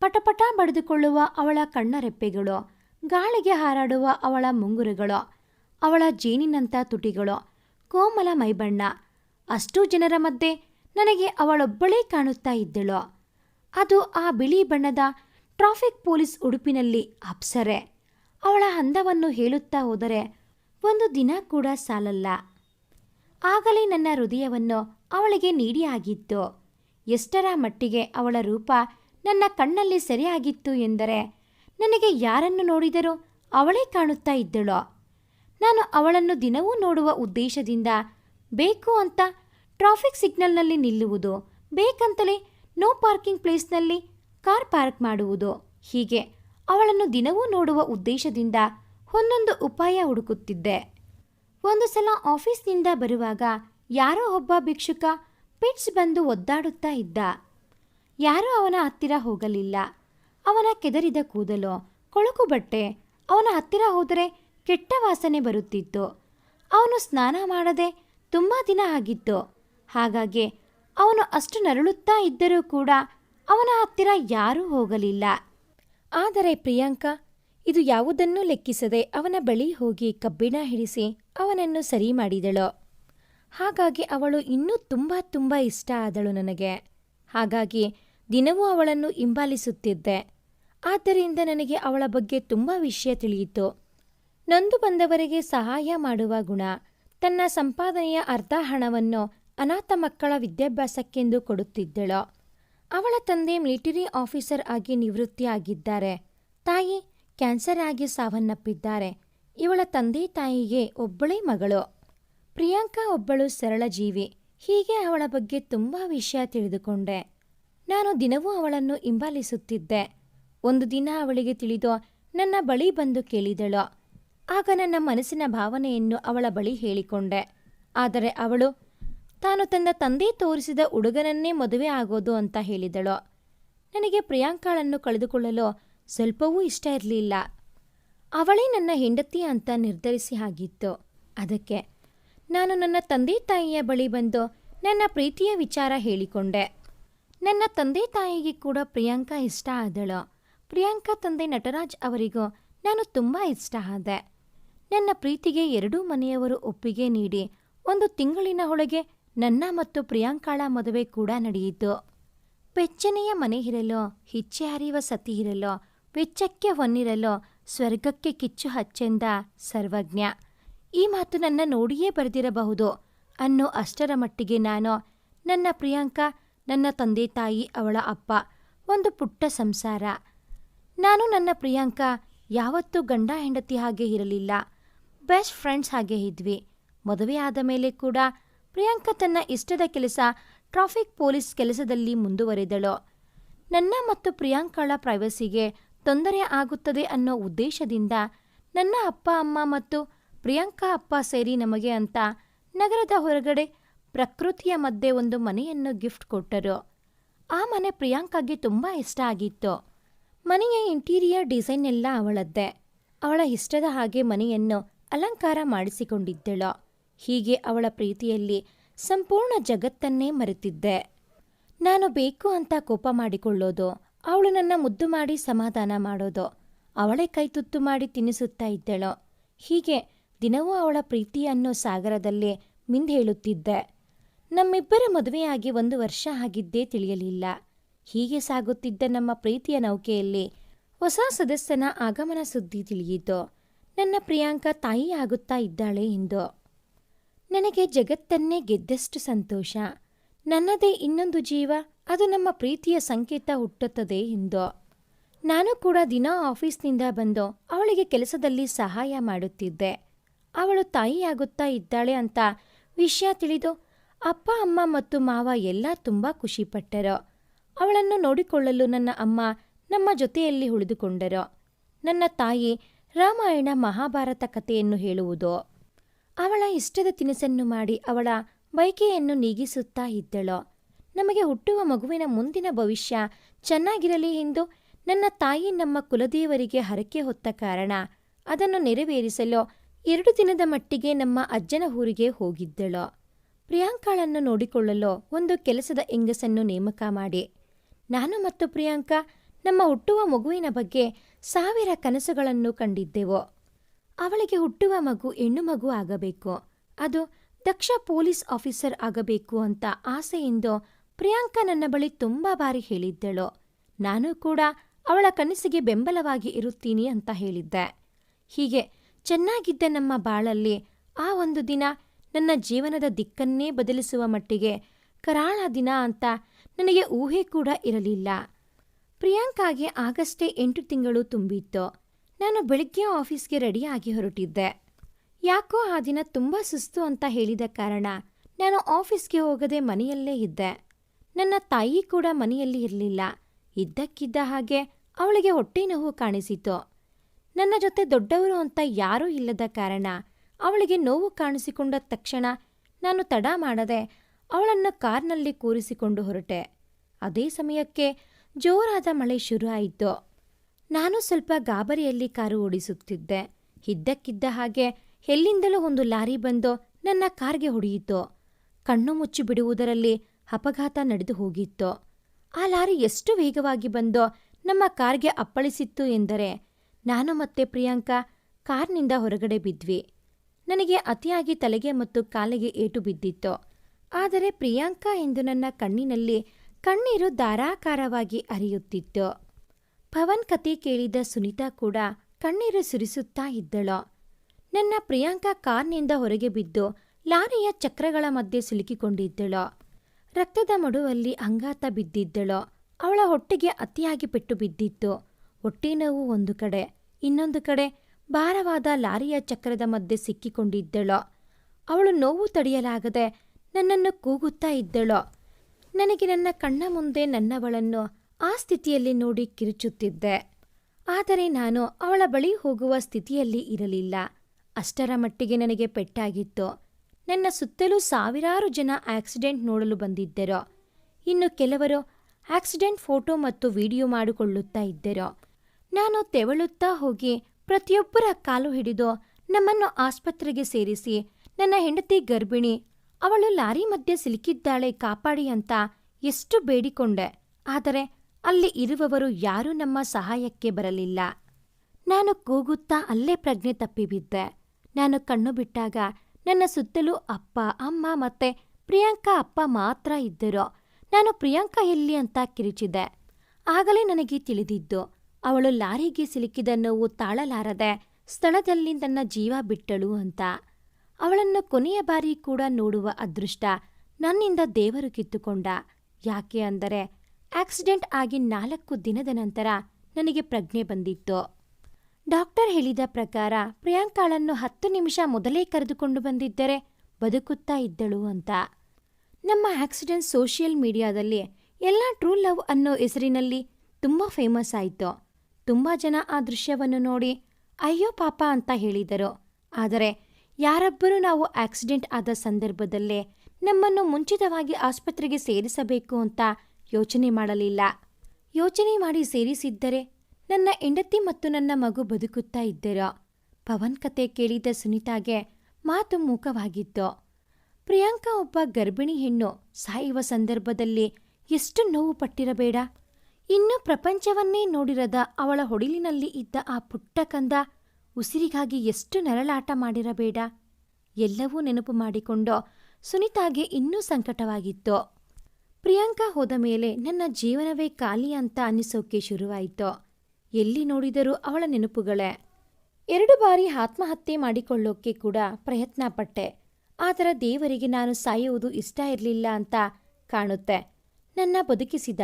ಪಟಪಟ ಬಡಿದುಕೊಳ್ಳುವ ಅವಳ ಕಣ್ಣ ರೆಪ್ಪೆಗಳು ಗಾಳಿಗೆ ಹಾರಾಡುವ ಅವಳ ಮುಂಗುರುಗಳು, ಅವಳ ಜೇನಿನಂಥ ತುಟಿಗಳು, ಕೋಮಲ ಮೈಬಣ್ಣ, ಅಷ್ಟೂ ಜನರ ಮಧ್ಯೆ ನನಗೆ ಅವಳೊಬ್ಬಳೇ ಕಾಣುತ್ತಾ ಇದ್ದಳು. ಅದು ಆ ಬಿಳಿ ಬಣ್ಣದ ಟ್ರಾಫಿಕ್ ಪೊಲೀಸ್ ಉಡುಪಿನಲ್ಲಿ ಅಪ್ಸರೆ. ಅವಳ ಅಂದವನ್ನು ಹೇಳುತ್ತಾ ಹೋದರೆ ಒಂದು ದಿನ ಕೂಡ ಸಾಲಲ್ಲ. ಆಗಲೇ ನನ್ನ ಹೃದಯವನ್ನು ಅವಳಿಗೆ ನೀಡಿ ಆಗಿತ್ತು. ಎಷ್ಟರ ಮಟ್ಟಿಗೆ ಅವಳ ರೂಪ ನನ್ನ ಕಣ್ಣಲ್ಲಿ ಸರಿಯಾಗಿತ್ತು ಎಂದರೆ ನನಗೆ ಯಾರನ್ನು ನೋಡಿದರೂ ಅವಳೇ ಕಾಣುತ್ತಾ ಇದ್ದಳು. ನಾನು ಅವಳನ್ನು ದಿನವೂ ನೋಡುವ ಉದ್ದೇಶದಿಂದ ಬೇಕು ಅಂತ ಟ್ರಾಫಿಕ್ ಸಿಗ್ನಲ್ನಲ್ಲಿ ನಿಲ್ಲುವುದು, ಬೇಕಂತಲೇ ನೋ ಪಾರ್ಕಿಂಗ್ ಪ್ಲೇಸ್ನಲ್ಲಿ ಕಾರ್ ಪಾರ್ಕ್ ಮಾಡುವುದು. ಹೀಗೆ ಅವಳನ್ನು ದಿನವೂ ನೋಡುವ ಉದ್ದೇಶದಿಂದ ಒಂದೊಂದು ಉಪಾಯ ಹುಡುಕುತ್ತಿದ್ದೆ. ಒಂದು ಸಲ ಆಫೀಸ್ನಿಂದ ಬರುವಾಗ ಯಾರೋ ಒಬ್ಬ ಭಿಕ್ಷುಕ ಪಿಟ್ಸ್ ಬಂದು ಒದ್ದಾಡುತ್ತಾ ಇದ್ದ. ಯಾರೂ ಅವನ ಹತ್ತಿರ ಹೋಗಲಿಲ್ಲ. ಅವನ ಕೆದರಿದ ಕೂದಲು ಕೊಳಕು ಬಟ್ಟೆ ಅವನ ಹತ್ತಿರ ಹೋದರೆ ಕೆಟ್ಟ ವಾಸನೆ ಬರುತ್ತಿತ್ತು. ಅವನು ಸ್ನಾನ ಮಾಡದೆ ತುಂಬ ದಿನ ಆಗಿತ್ತು. ಹಾಗಾಗಿ ಅವನು ಅಷ್ಟು ನರಳುತ್ತಾ ಇದ್ದರೂ ಕೂಡ ಅವನ ಹತ್ತಿರ ಯಾರೂ ಹೋಗಲಿಲ್ಲ. ಆದರೆ ಪ್ರಿಯಾಂಕಾ, ಇದು ಯಾವುದನ್ನೂ ಲೆಕ್ಕಿಸದೆ ಅವನ ಬಳಿ ಹೋಗಿ ಕಬ್ಬಿಣ ಹಿಡಿಸಿ ಅವನನ್ನು ಸರಿ ಮಾಡಿದಳು. ಹಾಗಾಗಿ ಅವಳು ಇನ್ನೂ ತುಂಬ ತುಂಬ ಇಷ್ಟ ಆದಳು ನನಗೆ. ಹಾಗಾಗಿ ದಿನವೂ ಅವಳನ್ನು ಹಿಂಬಾಲಿಸುತ್ತಿದ್ದೆ. ಆದ್ದರಿಂದ ನನಗೆ ಅವಳ ಬಗ್ಗೆ ತುಂಬ ವಿಷಯ ತಿಳಿಯಿತು. ನೊಂದು ಬಂದವರಿಗೆ ಸಹಾಯ ಮಾಡುವ ಗುಣ, ತನ್ನ ಸಂಪಾದನೆಯ ಅರ್ಧ ಹಣವನ್ನು ಅನಾಥ ಮಕ್ಕಳ ವಿದ್ಯಾಭ್ಯಾಸಕ್ಕೆಂದು ಕೊಡುತ್ತಿದ್ದಳು. ಅವಳ ತಂದೆ ಮಿಲಿಟರಿ ಆಫೀಸರ್ ಆಗಿ ನಿವೃತ್ತಿಯಾಗಿದ್ದಾರೆ. ತಾಯಿ ಕ್ಯಾನ್ಸರ್ ಆಗಿ ಸಾವನ್ನಪ್ಪಿದ್ದಾರೆ. ಇವಳ ತಂದೆ ತಾಯಿಗೆ ಒಬ್ಬಳೇ ಮಗಳು. ಪ್ರಿಯಾಂಕಾ ಒಬ್ಬಳು ಸರಳ ಜೀವಿ. ಹೀಗೆ ಅವಳ ಬಗ್ಗೆ ತುಂಬ ವಿಷಯ ತಿಳಿದುಕೊಂಡೆ. ನಾನು ದಿನವೂ ಅವಳನ್ನು ಹಿಂಬಾಲಿಸುತ್ತಿದ್ದೆ. ಒಂದು ದಿನ ಅವಳಿಗೆ ತಿಳಿದು ನನ್ನ ಬಳಿ ಬಂದು ಕೇಳಿದಳು. ಆಗ ನನ್ನ ಮನಸ್ಸಿನ ಭಾವನೆಯನ್ನು ಅವಳ ಬಳಿ ಹೇಳಿಕೊಂಡೆ. ಆದರೆ ಅವಳು ತಾನು ತನ್ನ ತಂದೆ ತೋರಿಸಿದ ಹುಡುಗನನ್ನೇ ಮದುವೆ ಆಗೋದು ಅಂತ ಹೇಳಿದಳು. ನನಗೆ ಪ್ರಿಯಾಂಕಾಳನ್ನು ಕಳೆದುಕೊಳ್ಳಲು ಸ್ವಲ್ಪವೂ ಇಷ್ಟ ಇರಲಿಲ್ಲ. ಅವಳೇ ನನ್ನ ಹೆಂಡತಿ ಅಂತ ನಿರ್ಧರಿಸಿ ಆಗಿತ್ತು ಅದಕ್ಕೆ ನಾನು ನನ್ನ ತಂದೆ ತಾಯಿಯ ಬಳಿ ಬಂದು ನನ್ನ ಪ್ರೀತಿಯ ವಿಚಾರ ಹೇಳಿಕೊಂಡೆ. ನನ್ನ ತಂದೆ ತಾಯಿಗೆ ಕೂಡ ಪ್ರಿಯಾಂಕಾ ಇಷ್ಟ ಆದಳು. ಪ್ರಿಯಾಂಕಾ ತಂದೆ ನಟರಾಜ್ ಅವರಿಗೂ ನಾನು ತುಂಬ ಇಷ್ಟ ಆದೆ. ನನ್ನ ಪ್ರೀತಿಗೆ ಎರಡೂ ಮನೆಯವರು ಒಪ್ಪಿಗೆ ನೀಡಿ ಒಂದು ತಿಂಗಳಿನ ಒಳಗೆ ನನ್ನ ಮತ್ತು ಪ್ರಿಯಾಂಕಾಳ ಮದುವೆ ಕೂಡ ನಡೆಯಿತು. ಪೆಚ್ಚನೆಯ ಮನೆ ಇರಲು, ಹಿಚ್ಚೆ ಹರಿಯುವ ಸತಿ ಇರಲು ವೆಚ್ಚಕ್ಕೆ ಹೊನ್ನಿರಲು, ಸ್ವರ್ಗಕ್ಕೆ ಕಿಚ್ಚು ಹಚ್ಚೆಂದ ಸರ್ವಜ್ಞ. ಈ ಮಾತು ನನ್ನ ನೋಡಿಯೇ ಬರೆದಿರಬಹುದು ಅನ್ನೋ ಅಷ್ಟರ ಮಟ್ಟಿಗೆ ನಾನು, ನನ್ನ ಪ್ರಿಯಾಂಕಾ, ನನ್ನ ತಂದೆ ತಾಯಿ, ಅವಳ ಅಪ್ಪ, ಒಂದು ಪುಟ್ಟ ಸಂಸಾರ. ನಾನು ನನ್ನ ಪ್ರಿಯಾಂಕಾ ಯಾವತ್ತೂ ಗಂಡ ಹೆಂಡತಿ ಹಾಗೆ ಇರಲಿಲ್ಲ. ಬೆಸ್ಟ್ ಫ್ರೆಂಡ್ಸ್ ಹಾಗೆ ಇದ್ವಿ. ಮದುವೆ ಆದ ಮೇಲೆ ಕೂಡ ಪ್ರಿಯಾಂಕಾ ತನ್ನ ಇಷ್ಟದ ಕೆಲಸ ಟ್ರಾಫಿಕ್ ಪೊಲೀಸ್ ಕೆಲಸದಲ್ಲಿ ಮುಂದುವರೆದಳು. ನನ್ನ ಮತ್ತು ಪ್ರಿಯಾಂಕಾಳ ಪ್ರೈವಸಿಗೆ ತೊಂದರೆ ಆಗುತ್ತದೆ ಅನ್ನೋ ಉದ್ದೇಶದಿಂದ ನನ್ನ ಅಪ್ಪ, ಅಮ್ಮ ಮತ್ತು ಪ್ರಿಯಾಂಕಾ ಅಪ್ಪ ಸೇರಿ ನಮಗೆ ಅಂತ ನಗರದ ಹೊರಗಡೆ ಪ್ರಕೃತಿಯ ಮಧ್ಯೆ ಒಂದು ಮನೆಯನ್ನು ಗಿಫ್ಟ್ ಕೊಟ್ಟರು. ಆ ಮನೆ ಪ್ರಿಯಾಂಕಾಗೆ ತುಂಬ ಇಷ್ಟ ಆಗಿತ್ತು. ಮನೆಯ ಇಂಟೀರಿಯರ್ ಡಿಸೈನ್ ಎಲ್ಲ ಅವಳದ್ದೇ. ಅವಳ ಇಷ್ಟದ ಹಾಗೆ ಮನೆಯನ್ನು ಅಲಂಕಾರ ಮಾಡಿಸಿಕೊಂಡಿದ್ದಳು. ಹೀಗೆ ಅವಳ ಪ್ರೀತಿಯಲ್ಲಿ ಸಂಪೂರ್ಣ ಜಗತ್ತನ್ನೇ ಮರೆತಿದ್ದೆ. ನಾನು ಬೇಕು ಅಂತ ಕೋಪ ಮಾಡಿಕೊಳ್ಳೋದು, ಅವಳು ನನ್ನ ಮುದ್ದು ಮಾಡಿ ಸಮಾಧಾನ ಮಾಡೋದು, ಅವಳೇ ಕೈ ತುತ್ತು ಮಾಡಿ ತಿನ್ನಿಸುತ್ತಾ ಇದ್ದಳು. ಹೀಗೆ ದಿನವೂ ಅವಳ ಪ್ರೀತಿ ಅನ್ನೋ ಸಾಗರದಲ್ಲಿ ಮಿಂದೇಳುತ್ತಿದ್ದೆ. ನಮ್ಮಿಬ್ಬರ ಮದುವೆಯಾಗಿ ಒಂದು ವರ್ಷ ಆಗಿದ್ದೇ ತಿಳಿಯಲಿಲ್ಲ. ಹೀಗೆ ಸಾಗುತ್ತಿದ್ದ ನಮ್ಮ ಪ್ರೀತಿಯ ನೌಕೆಯಲ್ಲಿ ಹೊಸ ಸದಸ್ಯನ ಆಗಮನ ಸುದ್ದಿ ತಿಳಿಯಿತು. ನನ್ನ ಪ್ರಿಯಾಂಕ ತಾಯಿ ಆಗುತ್ತಾ ಇದ್ದಾಳೆ ಎಂದು. ನನಗೆ ಜಗತ್ತನ್ನೇ ಗೆದ್ದಷ್ಟು ಸಂತೋಷ. ನನ್ನದೇ ಇನ್ನೊಂದು ಜೀವ, ಅದು ನಮ್ಮ ಪ್ರೀತಿಯ ಸಂಕೇತ ಹುಟ್ಟುತ್ತದೆ ಎಂದು. ನಾನು ಕೂಡ ದಿನ ಆಫೀಸ್ನಿಂದ ಬಂದು ಅವಳಿಗೆ ಕೆಲಸದಲ್ಲಿ ಸಹಾಯ ಮಾಡುತ್ತಿದ್ದೆ. ಅವಳು ತಾಯಿಯಾಗುತ್ತಾ ಇದ್ದಾಳೆ ಅಂತ ವಿಷಯ ತಿಳಿದು ಅಪ್ಪ, ಅಮ್ಮ ಮತ್ತು ಮಾವ ಎಲ್ಲ ತುಂಬ ಖುಷಿಪಟ್ಟರು. ಅವಳನ್ನು ನೋಡಿಕೊಳ್ಳಲು ನನ್ನ ಅಮ್ಮ ನಮ್ಮ ಜೊತೆಯಲ್ಲಿ ಉಳಿದುಕೊಂಡರು. ನನ್ನ ತಾಯಿ ರಾಮಾಯಣ ಮಹಾಭಾರತ ಕಥೆಯನ್ನು ಹೇಳುವುದು. ಅವಳ ಇಷ್ಟದ ತಿನಿಸನ್ನು ಮಾಡಿ ಅವಳ ಬಯಕೆಯನ್ನು ನೀಗಿಸುತ್ತಾ ಇದ್ದಳು. ನಮಗೆ ಹುಟ್ಟುವ ಮಗುವಿನ ಮುಂದಿನ ಭವಿಷ್ಯ ಚೆನ್ನಾಗಿರಲಿ ಎಂದು ನನ್ನ ತಾಯಿ ನಮ್ಮ ಕುಲದೇವರಿಗೆ ಹರಕೆ ಹೊತ್ತ ಕಾರಣ ಅದನ್ನು ನೆರವೇರಿಸಲು ಎರಡು ದಿನದ ಮಟ್ಟಿಗೆ ನಮ್ಮ ಅಜ್ಜನ ಊರಿಗೆ ಹೋಗಿದ್ದಳು. ಪ್ರಿಯಾಂಕಾಳನ್ನು ನೋಡಿಕೊಳ್ಳಲು ಒಂದು ಕೆಲಸದ ಹೆಂಗಸನ್ನು ನೇಮಕ ಮಾಡಿ. ನಾನು ಮತ್ತು ಪ್ರಿಯಾಂಕಾ ನಮ್ಮ ಹುಟ್ಟುವ ಮಗುವಿನ ಬಗ್ಗೆ ಸಾವಿರ ಕನಸುಗಳನ್ನು ಕಂಡಿದ್ದೆವು. ಅವಳಿಗೆ ಹುಟ್ಟುವ ಮಗು ಹೆಣ್ಣು ಮಗು ಆಗಬೇಕು. ಅದು ದಕ್ಷ ಪೊಲೀಸ್ ಆಫೀಸರ್ ಆಗಬೇಕು ಅಂತ ಆಸೆಯಿಂದ ಪ್ರಿಯಾಂಕಾ ನನ್ನ ಬಳಿ ತುಂಬ ಬಾರಿ ಹೇಳಿದ್ದಳು. ನಾನು ಕೂಡ ಅವಳ ಕನಸಿಗೆ ಬೆಂಬಲವಾಗಿ ಇರುತ್ತೀನಿ ಅಂತ ಹೇಳಿದ್ದೆ. ಹೀಗೆ ಚೆನ್ನಾಗಿದ್ದ ನಮ್ಮ ಬಾಳಲ್ಲಿ ಆ ಒಂದು ದಿನ ನನ್ನ ಜೀವನದ ದಿಕ್ಕನ್ನೇ ಬದಲಿಸುವ ಮಟ್ಟಿಗೆ ಕರಾಳ ದಿನ ಅಂತ ನನಗೆ ಊಹೆ ಕೂಡ ಇರಲಿಲ್ಲ. ಪ್ರಿಯಾಂಕಾಗೆ ಆಗಷ್ಟೇ ಎಂಟು ತಿಂಗಳು ತುಂಬಿತ್ತು. ನಾನು ಬೆಳಿಗ್ಗೆ ಆಫೀಸ್ಗೆ ರೆಡಿಯಾಗಿ ಹೊರಟಿದ್ದೆ. ಯಾಕೋ ಆ ದಿನ ತುಂಬ ಸುಸ್ತು ಅಂತ ಹೇಳಿದ ಕಾರಣ ನಾನು ಆಫೀಸ್ಗೆ ಹೋಗದೆ ಮನೆಯಲ್ಲೇ ಇದ್ದೆ. ನನ್ನ ತಾಯಿ ಕೂಡ ಮನೆಯಲ್ಲಿ ಇರಲಿಲ್ಲ. ಇದ್ದಕ್ಕಿದ್ದ ಹಾಗೆ ಅವಳಿಗೆ ಹೊಟ್ಟೆ ನೋವು ಕಾಣಿಸಿತು. ನನ್ನ ಜೊತೆ ದೊಡ್ಡವರು ಅಂತ ಯಾರೂ ಇಲ್ಲದ ಕಾರಣ ಅವಳಿಗೆ ನೋವು ಕಾಣಿಸಿಕೊಂಡ ತಕ್ಷಣ ನಾನು ತಡ ಮಾಡದೆ ಅವಳನ್ನು ಕಾರ್ನಲ್ಲಿ ಕೂರಿಸಿಕೊಂಡು ಹೊರಟೆ. ಅದೇ ಸಮಯಕ್ಕೆ ಜೋರಾದ ಮಳೆ ಶುರು ಆಯಿತು ನಾನು ಸ್ವಲ್ಪ ಗಾಬರಿಯಲ್ಲಿ ಕಾರು ಓಡಿಸುತ್ತಿದ್ದೆ. ಇದ್ದಕ್ಕಿದ್ದ ಹಾಗೆ ಎಲ್ಲಿಂದಲೂ ಒಂದು ಲಾರಿ ಬಂದು ನನ್ನ ಕಾರ್ಗೆ ಹೊಡೆಯಿತು. ಕಣ್ಣು ಮುಚ್ಚಿ ಬಿಡುವುದರಲ್ಲಿ ಅಪಘಾತ ನಡೆದು ಹೋಗಿತ್ತು. ಆ ಲಾರಿ ಎಷ್ಟು ವೇಗವಾಗಿ ಬಂದು ನಮ್ಮ ಕಾರ್ಗೆ ಅಪ್ಪಳಿಸಿತ್ತು ಎಂದರೆ ನಾನು ಮತ್ತೆ ಪ್ರಿಯಾಂಕಾ ಕಾರ್ನಿಂದ ಹೊರಗಡೆ ಬಿದ್ವಿ. ನನಗೆ ಅತಿಯಾಗಿ ತಲೆಗೆ ಮತ್ತು ಕಾಲಿಗೆ ಏಟು ಬಿದ್ದಿತ್ತು. ಆದರೆ ಪ್ರಿಯಾಂಕಾ ಎಂದು ನನ್ನ ಕಣ್ಣಿನಲ್ಲಿ ಕಣ್ಣೀರು ಧಾರಾಕಾರವಾಗಿ ಹರಿಯುತ್ತಿತ್ತು. ಪವನ್ ಕತೆ ಕೇಳಿದ ಸುನೀತಾ ಕೂಡ ಕಣ್ಣೀರು ಸುರಿಸುತ್ತಾ ಇದ್ದಳು. ನನ್ನ ಪ್ರಿಯಾಂಕಾ ಕಾರ್ನಿಂದ ಹೊರಗೆ ಬಿದ್ದು ಲಾರಿಯ ಚಕ್ರಗಳ ಮಧ್ಯೆ ಸಿಲುಕಿಕೊಂಡಿದ್ದಳು. ರಕ್ತದ ಮಡುವಲ್ಲಿ ಅಂಗಾತ ಬಿದ್ದಿದ್ದಳು. ಅವಳ ಹೊಟ್ಟೆಗೆ ಅತಿಯಾಗಿ ಪೆಟ್ಟು ಬಿದ್ದಿತ್ತು. ಹೊಟ್ಟೆ ನೋವು ಒಂದು ಕಡೆ, ಇನ್ನೊಂದು ಕಡೆ ಭಾರವಾದ ಲಾರಿಯ ಚಕ್ರದ ಮಧ್ಯೆ ಸಿಕ್ಕಿಕೊಂಡಿದ್ದಳು. ಅವಳು ನೋವು ತಡೆಯಲಾಗದೆ ನನ್ನನ್ನು ಕೂಗುತ್ತಾ ಇದ್ದಳು. ನನಗೆ ನನ್ನ ಕಣ್ಣ ಮುಂದೆ ನನ್ನವಳನ್ನು ಆ ಸ್ಥಿತಿಯಲ್ಲಿ ನೋಡಿ ಕಿರುಚುತ್ತಿದ್ದೆ. ಆದರೆ ನಾನು ಅವಳ ಬಳಿ ಹೋಗುವ ಸ್ಥಿತಿಯಲ್ಲಿ ಇರಲಿಲ್ಲ. ಅಷ್ಟರ ಮಟ್ಟಿಗೆ ನನಗೆ ಪೆಟ್ಟಾಗಿತ್ತು. ನನ್ನ ಸುತ್ತಲೂ ಸಾವಿರಾರು ಜನ ಆಕ್ಸಿಡೆಂಟ್ ನೋಡಲು ಬಂದಿದ್ದರು. ಇನ್ನು ಕೆಲವರು ಆಕ್ಸಿಡೆಂಟ್ ಫೋಟೋ ಮತ್ತು ವಿಡಿಯೋ ಮಾಡಿಕೊಳ್ಳುತ್ತಾ ಇದ್ದರು. ನಾನು ತೆವಳುತ್ತಾ ಹೋಗಿ ಪ್ರತಿಯೊಬ್ಬರ ಕಾಲು ಹಿಡಿದು ನಮ್ಮನ್ನು ಆಸ್ಪತ್ರೆಗೆ ಸೇರಿಸಿ ನನ್ನ ಹೆಂಡತಿ ಗರ್ಭಿಣಿ, ಅವಳು ಲಾರಿ ಮಧ್ಯೆ ಸಿಲುಕಿದ್ದಾಳೆ, ಕಾಪಾಡಿ ಅಂತ ಎಷ್ಟು ಬೇಡಿಕೊಂಡೆ. ಆದರೆ ಅಲ್ಲಿ ಇರುವವರು ಯಾರೂ ನಮ್ಮ ಸಹಾಯಕ್ಕೆ ಬರಲಿಲ್ಲ. ನಾನು ಕೂಗುತ್ತಾ ಅಲ್ಲೇ ಪ್ರಜ್ಞೆ ತಪ್ಪಿಬಿದ್ದೆ. ನಾನು ಕಣ್ಣು ಬಿಟ್ಟಾಗ ನನ್ನ ಸುತ್ತಲೂ ಅಪ್ಪ, ಅಮ್ಮ ಮತ್ತೆ ಪ್ರಿಯಾಂಕಾ ಅಪ್ಪ ಮಾತ್ರ ಇದ್ದರು. ನಾನು ಪ್ರಿಯಾಂಕಾ ಎಲ್ಲಿ ಅಂತ ಕಿರಿಚಿದೆ ಆಗಲೇ ನನಗೆ ತಿಳಿದಿದ್ದು, ಅವಳು ಲಾರಿಗೆ ಸಿಲುಕಿದ ನೋವು ತಾಳಲಾರದೆ ಸ್ಥಳದಲ್ಲಿ ನನ್ನ ಜೀವ ಬಿಟ್ಟಳು ಅಂತ. ಅವಳನ್ನು ಕೊನೆಯ ಬಾರಿ ಕೂಡ ನೋಡುವ ಅದೃಷ್ಟ ನನ್ನಿಂದ ದೇವರು ಕಿತ್ತುಕೊಂಡ. ಯಾಕೆ ಅಂದರೆ ಆಕ್ಸಿಡೆಂಟ್ ಆಗಿ ನಾಲ್ಕು ದಿನದ ನಂತರ ನನಗೆ ಪ್ರಜ್ಞೆ ಬಂದಿತ್ತು. ಡಾಕ್ಟರ್ ಹೇಳಿದ ಪ್ರಕಾರ ಪ್ರಿಯಾಂಕಾಳನ್ನು ಹತ್ತು ನಿಮಿಷ ಮೊದಲೇ ಕರೆದುಕೊಂಡು ಬಂದಿದ್ದರೆ ಬದುಕುತ್ತಾ ಇದ್ದಳು ಅಂತ. ನಮ್ಮ ಆಕ್ಸಿಡೆಂಟ್ ಸೋಷಿಯಲ್ ಮೀಡಿಯಾದಲ್ಲಿ ಎಲ್ಲ ಟ್ರೂ ಲವ್ ಅನ್ನೋ ಹೆಸರಿನಲ್ಲಿ ತುಂಬ ಫೇಮಸ್ ಆಯಿತು. ತುಂಬ ಜನ ಆ ದೃಶ್ಯವನ್ನು ನೋಡಿ, ಅಯ್ಯೋ ಪಾಪ ಅಂತ ಹೇಳಿದರು. ಆದರೆ ಯಾರೊಬ್ಬರೂ ನಾವು ಆಕ್ಸಿಡೆಂಟ್ ಆದ ಸಂದರ್ಭದಲ್ಲೇ ನಮ್ಮನ್ನು ಮುಂಚಿತವಾಗಿ ಆಸ್ಪತ್ರೆಗೆ ಸೇರಿಸಬೇಕು ಅಂತ ಯೋಚನೆ ಮಾಡಲಿಲ್ಲ. ಯೋಚನೆ ಮಾಡಿ ಸೇರಿಸಿದ್ದರೆ ನನ್ನ ಹೆಂಡತಿ ಮತ್ತು ನನ್ನ ಮಗು ಬದುಕುತ್ತಾ ಇದ್ದರು. ಪವನ್ ಕತೆ ಕೇಳಿದ ಸುನೀತಾಗೆ ಮಾತು ಮೂಕವಾಗಿತ್ತು. ಪ್ರಿಯಾಂಕಾ ಒಬ್ಬ ಗರ್ಭಿಣಿ ಹೆಣ್ಣು, ಸಾಯುವ ಸಂದರ್ಭದಲ್ಲಿ ಎಷ್ಟು ನೋವು ಪಟ್ಟಿರಬೇಡ? ಇನ್ನು ಪ್ರಪಂಚವನ್ನೇ ನೋಡಿರದ ಅವಳ ಹೊಡಿಲಿನಲ್ಲಿ ಇದ್ದ ಆ ಪುಟ್ಟ ಕಂದ ಉಸಿರಿಗಾಗಿ ಎಷ್ಟು ನರಳಾಟ ಮಾಡಿರಬೇಡ? ಎಲ್ಲವೂ ನೆನಪು ಮಾಡಿಕೊಂಡು ಸುನಿತಾಗೆ ಇನ್ನೂ ಸಂಕಟವಾಗಿತ್ತು. ಪ್ರಿಯಾಂಕಾ ಹೋದ ಮೇಲೆ ನನ್ನ ಜೀವನವೇ ಖಾಲಿ ಅಂತ ಅನ್ನಿಸೋಕೆ ಶುರುವಾಯಿತು. ಎಲ್ಲಿ ನೋಡಿದರೂ ಅವಳ ನೆನಪುಗಳೇ. ಎರಡು ಬಾರಿ ಆತ್ಮಹತ್ಯೆ ಮಾಡಿಕೊಳ್ಳೋಕೆ ಕೂಡ ಪ್ರಯತ್ನ ಪಟ್ಟೆ ಆದರೆ ದೇವರಿಗೆ ನಾನು ಸಾಯುವುದು ಇಷ್ಟ ಇರಲಿಲ್ಲ ಅಂತ ಕಾಣುತ್ತೆ. ನನ್ನ ಬದುಕಿಸಿದ.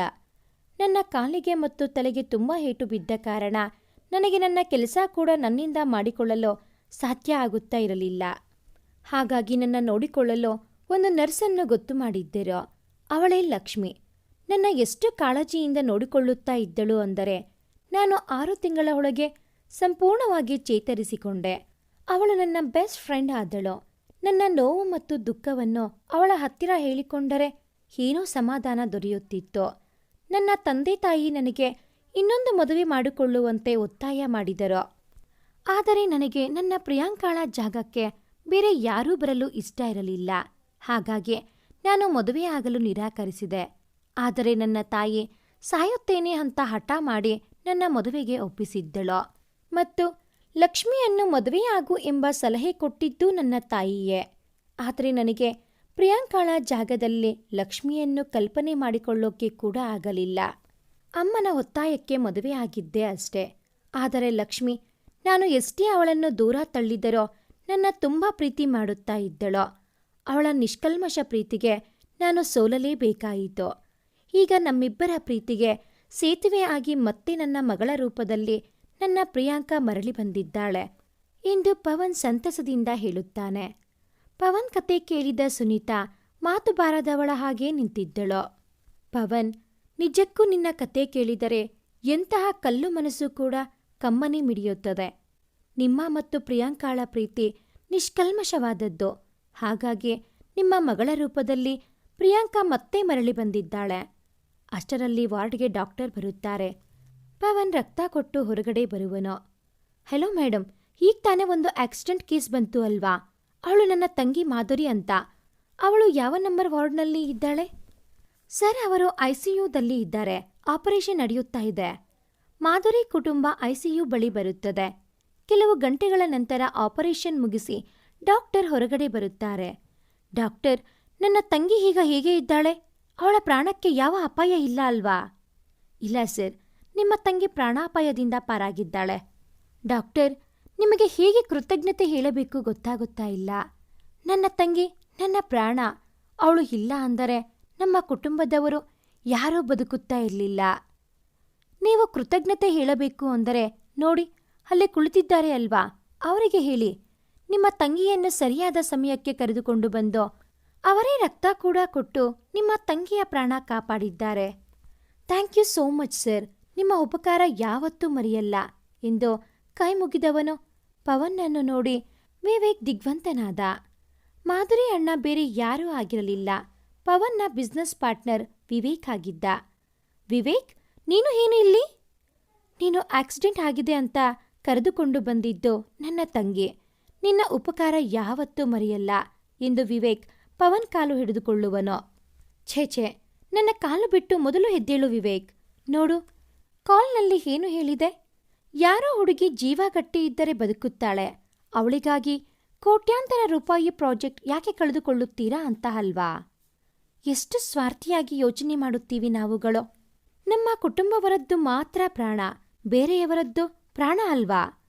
ನನ್ನ ಕಾಲಿಗೆ ಮತ್ತು ತಲೆಗೆ ತುಂಬ ಏಟು ಬಿದ್ದ ಕಾರಣ ನನಗೆ ನನ್ನ ಕೆಲಸ ಕೂಡ ನನ್ನಿಂದ ಮಾಡಿಕೊಳ್ಳಲು ಸಾಧ್ಯ ಆಗುತ್ತಾ ಇರಲಿಲ್ಲ. ಹಾಗಾಗಿ ನನ್ನ ನೋಡಿಕೊಳ್ಳಲು ಒಂದು ನರ್ಸನ್ನು ಗೊತ್ತು ಮಾಡಿದ್ದರು. ಅವಳೇ ಲಕ್ಷ್ಮಿ. ನನ್ನ ಎಷ್ಟು ಕಾಳಜಿಯಿಂದ ನೋಡಿಕೊಳ್ಳುತ್ತಾ ಇದ್ದಳು ಅಂದರೆ ನಾನು ಆರು ತಿಂಗಳ ಒಳಗೆ ಸಂಪೂರ್ಣವಾಗಿ ಚೇತರಿಸಿಕೊಂಡೆ. ಅವಳು ನನ್ನ ಬೆಸ್ಟ್ ಫ್ರೆಂಡ್ ಆದಳು. ನನ್ನ ನೋವು ಮತ್ತು ದುಃಖವನ್ನು ಅವಳ ಹತ್ತಿರ ಹೇಳಿಕೊಂಡರೆ ಏನೋ ಸಮಾಧಾನ ದೊರೆಯುತ್ತಿತ್ತು. ನನ್ನ ತಂದೆ ತಾಯಿ ನನಗೆ ಇನ್ನೊಂದು ಮದುವೆ ಮಾಡಿಕೊಳ್ಳುವಂತೆ ಒತ್ತಾಯ ಮಾಡಿದರು. ಆದರೆ ನನಗೆ ನನ್ನ ಪ್ರಿಯಾಂಕಾಳ ಜಾಗಕ್ಕೆ ಬೇರೆ ಯಾರೂ ಬರಲು ಇಷ್ಟ ಇರಲಿಲ್ಲ. ಹಾಗಾಗಿ ನಾನು ಮದುವೆಯಾಗಲು ನಿರಾಕರಿಸಿದೆ. ಆದರೆ ನನ್ನ ತಾಯಿ ಸಾಯುತ್ತೇನೆ ಅಂತ ಹಠ ಮಾಡಿ ನನ್ನ ಮದುವೆಗೆ ಒಪ್ಪಿಸಿದ್ದಳು. ಮತ್ತು ಲಕ್ಷ್ಮಿಯನ್ನು ಮದುವೆಯಾಗು ಎಂಬ ಸಲಹೆ ಕೊಟ್ಟಿದ್ದು ನನ್ನ ತಾಯಿಯೇ. ಆದರೆ ನನಗೆ ಪ್ರಿಯಾಂಕಾಳ ಜಾಗದಲ್ಲಿ ಲಕ್ಷ್ಮಿಯನ್ನು ಕಲ್ಪನೆ ಮಾಡಿಕೊಳ್ಳೋಕೆ ಕೂಡ ಆಗಲಿಲ್ಲ. ಅಮ್ಮನ ಒತ್ತಾಯಕ್ಕೆ ಮದುವೆಯಾಗಿದ್ದೆ ಅಷ್ಟೇ. ಆದರೆ ಲಕ್ಷ್ಮಿ, ನಾನು ಎಷ್ಟೇ ಅವಳನ್ನು ದೂರ ತಳ್ಳಿದರೋ ನನ್ನ ತುಂಬ ಪ್ರೀತಿ ಮಾಡುತ್ತಾ ಇದ್ದಳೋ. ಅವಳ ನಿಷ್ಕಲ್ಮಶ ಪ್ರೀತಿಗೆ ನಾನು ಸೋಲಲೇಬೇಕಾಯಿತು. ಈಗ ನಮ್ಮಿಬ್ಬರ ಪ್ರೀತಿಗೆ ಸೇತುವೆ ಆಗಿ ಮತ್ತೆ ನನ್ನ ಮಗಳ ರೂಪದಲ್ಲಿ ನನ್ನ ಪ್ರಿಯಾಂಕಾ ಮರಳಿ ಬಂದಿದ್ದಾಳೆ ಎಂದು ಪವನ್ ಸಂತಸದಿಂದ ಹೇಳುತ್ತಾನೆ. ಪವನ್ ಕತೆ ಕೇಳಿದ ಸುನೀತಾ ಮಾತು ಬಾರದವಳ ಹಾಗೆ ನಿಂತಿದ್ದಳು. ಪವನ್, ನಿಜಕ್ಕೂ ನಿನ್ನ ಕತೆ ಕೇಳಿದರೆ ಎಂತಹ ಕಲ್ಲು ಮನಸ್ಸು ಕೂಡ ಕಮ್ಮನೆ ಮಿಡಿಯುತ್ತದೆ. ನಿಮ್ಮ ಮತ್ತು ಪ್ರಿಯಾಂಕಾಳ ಪ್ರೀತಿ ನಿಷ್ಕಲ್ಮಶವಾದದ್ದು. ಹಾಗಾಗಿ ನಿಮ್ಮ ಮಗಳ ರೂಪದಲ್ಲಿ ಪ್ರಿಯಾಂಕಾ ಮತ್ತೆ ಮರಳಿ ಬಂದಿದ್ದಾಳೆ. ಅಷ್ಟರಲ್ಲಿ ವಾರ್ಡ್ಗೆ ಡಾಕ್ಟರ್ ಬರುತ್ತಾರೆ. ಪವನ್ ರಕ್ತ ಕೊಟ್ಟು ಹೊರಗಡೆ ಬರುವನು. ಹೆಲೋ ಮೇಡಮ್ ಈಗ ತಾನೇ ಒಂದು ಆಕ್ಸಿಡೆಂಟ್ ಕೇಸ್ ಬಂತು ಅಲ್ವಾ? ಅವಳು ನನ್ನ ತಂಗಿ ಮಾಧುರಿ ಅಂತ. ಅವಳು ಯಾವ ನಂಬರ್ ವಾರ್ಡ್ನಲ್ಲಿ ಇದ್ದಾಳೆ? ಸರ್, ಅವರು ಐಸಿಯುದಲ್ಲಿ ಇದ್ದಾರೆ. ಆಪರೇಷನ್ ನಡೆಯುತ್ತಾ ಇದೆ. ಮಾಧುರಿ ಕುಟುಂಬ ಐಸಿಯು ಬಳಿ ಬರುತ್ತದೆ. ಕೆಲವು ಗಂಟೆಗಳ ನಂತರ ಆಪರೇಷನ್ ಮುಗಿಸಿ ಡಾಕ್ಟರ್ ಹೊರಗಡೆ ಬರುತ್ತಾರೆ. ಡಾಕ್ಟರ್, ನನ್ನ ತಂಗಿ ಈಗ ಹೇಗೆ ಇದ್ದಾಳೆ. ಅವಳ ಪ್ರಾಣಕ್ಕೆ ಯಾವ ಅಪಾಯ ಇಲ್ಲ ಅಲ್ವಾ? ಇಲ್ಲ ಸರ್, ನಿಮ್ಮ ತಂಗಿ ಪ್ರಾಣಾಪಾಯದಿಂದ ಪಾರಾಗಿದ್ದಾಳೆ. ಡಾಕ್ಟರ್, ನಿಮಗೆ ಹೇಗೆ ಕೃತಜ್ಞತೆ ಹೇಳಬೇಕು ಗೊತ್ತಾಗುತ್ತಾ ಇಲ್ಲ. ನನ್ನ ತಂಗಿ, ನನ್ನ ಪ್ರಾಣ, ಅವಳು ಇಲ್ಲ ಅಂದರೆ ನಮ್ಮ ಕುಟುಂಬದವರು ಯಾರೂ ಬದುಕುತ್ತಾ ಇರಲಿಲ್ಲ. ನೀವು ಕೃತಜ್ಞತೆ ಹೇಳಬೇಕು ಅಂದರೆ ನೋಡಿ, ಅಲ್ಲೇ ಕುಳಿತಿದ್ದಾರೆ ಅಲ್ವಾ? ಅವರಿಗೆ ಹೇಳಿ. ನಿಮ್ಮ ತಂಗಿಯನ್ನು ಸರಿಯಾದ ಸಮಯಕ್ಕೆ ಕರೆದುಕೊಂಡು ಬಂದು? ಅವರೇ ರಕ್ತ ಕೂಡ ಕೊಟ್ಟು ನಿಮ್ಮ ತಂಗಿಯ ಪ್ರಾಣ ಕಾಪಾಡಿದ್ದಾರೆ. Thank you so much sir. ನಿಮ್ಮ ಉಪಕಾರ ಯಾವತ್ತೂ ಮರೆಯಲ್ಲ ಎಂದು ಕೈ ಮುಗಿದವನು ಪವನ್ನನ್ನು ನೋಡಿ ವಿವೇಕ್ ದಿಗ್ವಂತನಾದ. ಮಾಧುರಿ ಅಣ್ಣ ಬೇರೆ ಯಾರೂ ಆಗಿರಲಿಲ್ಲ. ಪವನ್ನ ಬಿಸ್ನೆಸ್ ಪಾರ್ಟ್ನರ್ ವಿವೇಕ್ ಆಗಿದ್ದ. ವಿವೇಕ್, ನೀನು ಏನು ಇಲ್ಲಿ? ನೀನು ಆಕ್ಸಿಡೆಂಟ್ ಆಗಿದೆ ಅಂತ ಕರೆದುಕೊಂಡು ಬಂದಿದ್ದು ನನ್ನ ತಂಗಿ. ನಿನ್ನ ಉಪಕಾರ ಯಾವತ್ತೂ ಮರೆಯಲ್ಲ ಎಂದು ವಿವೇಕ್ ಪವನ್ ಕಾಲು ಹಿಡಿದುಕೊಳ್ಳುವನು. ಛೇ ಛೇ, ನನ್ನ ಕಾಲು ಬಿಟ್ಟು ಮೊದಲು ಎದ್ದೇಳು ವಿವೇಕ್. ನೋಡು, ಕಾಲ್ನಲ್ಲಿ ಏನು ಹೇಳಿದೆ? ಯಾರೋ ಹುಡುಗಿ ಜೀವ ಗಟ್ಟಿ ಇದ್ದರೆ ಬದುಕುತ್ತಾಳೆ. ಅವಳಿಗಾಗಿ ಕೋಟ್ಯಾಂತರ ರೂಪಾಯಿ ಪ್ರಾಜೆಕ್ಟ್ ಯಾಕೆ ಕಳೆದುಕೊಳ್ಳುತ್ತೀರಾ ಅಂತ ಅಲ್ವಾ? ಎಷ್ಟು ಸ್ವಾರ್ಥಿಯಾಗಿ ಯೋಚನೆ ಮಾಡುತ್ತೀವಿ ನಾವುಗಳು. ನಮ್ಮ ಕುಟುಂಬವರದ್ದು ಮಾತ್ರ ಪ್ರಾಣ, ಬೇರೆಯವರದ್ದು ಪ್ರಾಣ ಅಲ್ವಾ?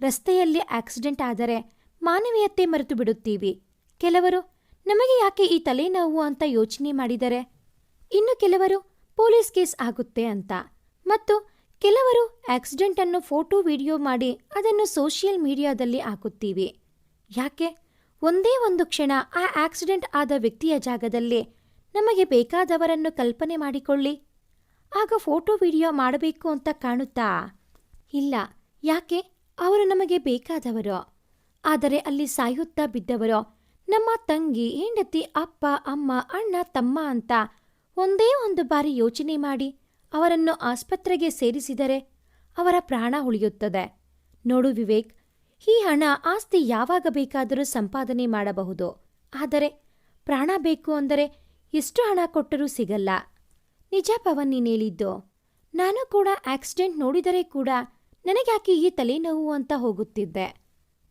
ರಸ್ತೆಯಲ್ಲಿ ಆಕ್ಸಿಡೆಂಟ್ ಆದರೆ ಮಾನವೀಯತೆ ಮರೆತು ಬಿಡುತ್ತೀವಿ ಕೆಲವರು, ನಮಗೆ ಯಾಕೆ ಈ ತಲೆನೋವು ಅಂತ ಯೋಚನೆ ಮಾಡಿದರೆ? ಇನ್ನು ಕೆಲವರು, ಪೊಲೀಸ್ ಕೇಸ್ ಆಗುತ್ತೆ ಅಂತ. ಮತ್ತು ಕೆಲವರು ಆಕ್ಸಿಡೆಂಟನ್ನು ಫೋಟೋ, ವಿಡಿಯೋ ಮಾಡಿ ಅದನ್ನು ಸೋಷಿಯಲ್ ಮೀಡಿಯಾದಲ್ಲಿ ಹಾಕುತ್ತೀವಿ. ಯಾಕೆ? ಒಂದೇ ಒಂದು ಕ್ಷಣ ಆ ಆಕ್ಸಿಡೆಂಟ್ ಆದ ವ್ಯಕ್ತಿಯ ಜಾಗದಲ್ಲಿ ನಮಗೆ ಬೇಕಾದವರನ್ನು ಕಲ್ಪನೆ ಮಾಡಿಕೊಳ್ಳಿ. ಆಗ ಫೋಟೋ, ವಿಡಿಯೋ ಮಾಡಬೇಕು ಅಂತ ಕಾಣುತ್ತಾ? ಇಲ್ಲ. ಯಾಕೆ? ಅವರು ನಮಗೆ ಬೇಕಾದವರು. ಆದರೆ ಅಲ್ಲಿ ಸಾಯುತ್ತಾ ಬಿದ್ದವರು, ನಮ್ಮ ತಂಗಿ, ಹೆಂಡತಿ, ಅಪ್ಪ, ಅಮ್ಮ, ಅಣ್ಣ, ತಮ್ಮ ಅಂತ ಒಂದೇ ಒಂದು ಬಾರಿ ಯೋಚನೆ ಮಾಡಿ ಅವರನ್ನು ಆಸ್ಪತ್ರೆಗೆ ಸೇರಿಸಿದರೆ ಅವರ ಪ್ರಾಣ ಉಳಿಯುತ್ತದೆ. ನೋಡು ವಿವೇಕ್, ಈ ಹಣ ಆಸ್ತಿ ಯಾವಾಗ ಬೇಕಾದರೂ ಸಂಪಾದನೆ ಮಾಡಬಹುದು. ಆದರೆ ಪ್ರಾಣ ಬೇಕು ಅಂದರೆ ಎಷ್ಟು ಹಣ ಕೊಟ್ಟರೂ ಸಿಗಲ್ಲ. ನಿಜ ಪವನ್ ನೀನೇಳಿದ್ದು ನಾನು ಕೂಡ ಆಕ್ಸಿಡೆಂಟ್ ನೋಡಿದರೆ ಕೂಡ ನನಗ್ಯಾಕೆ ಈ ತಲೆನೋವು ಅಂತ ಹೋಗುತ್ತಿದ್ದೆ.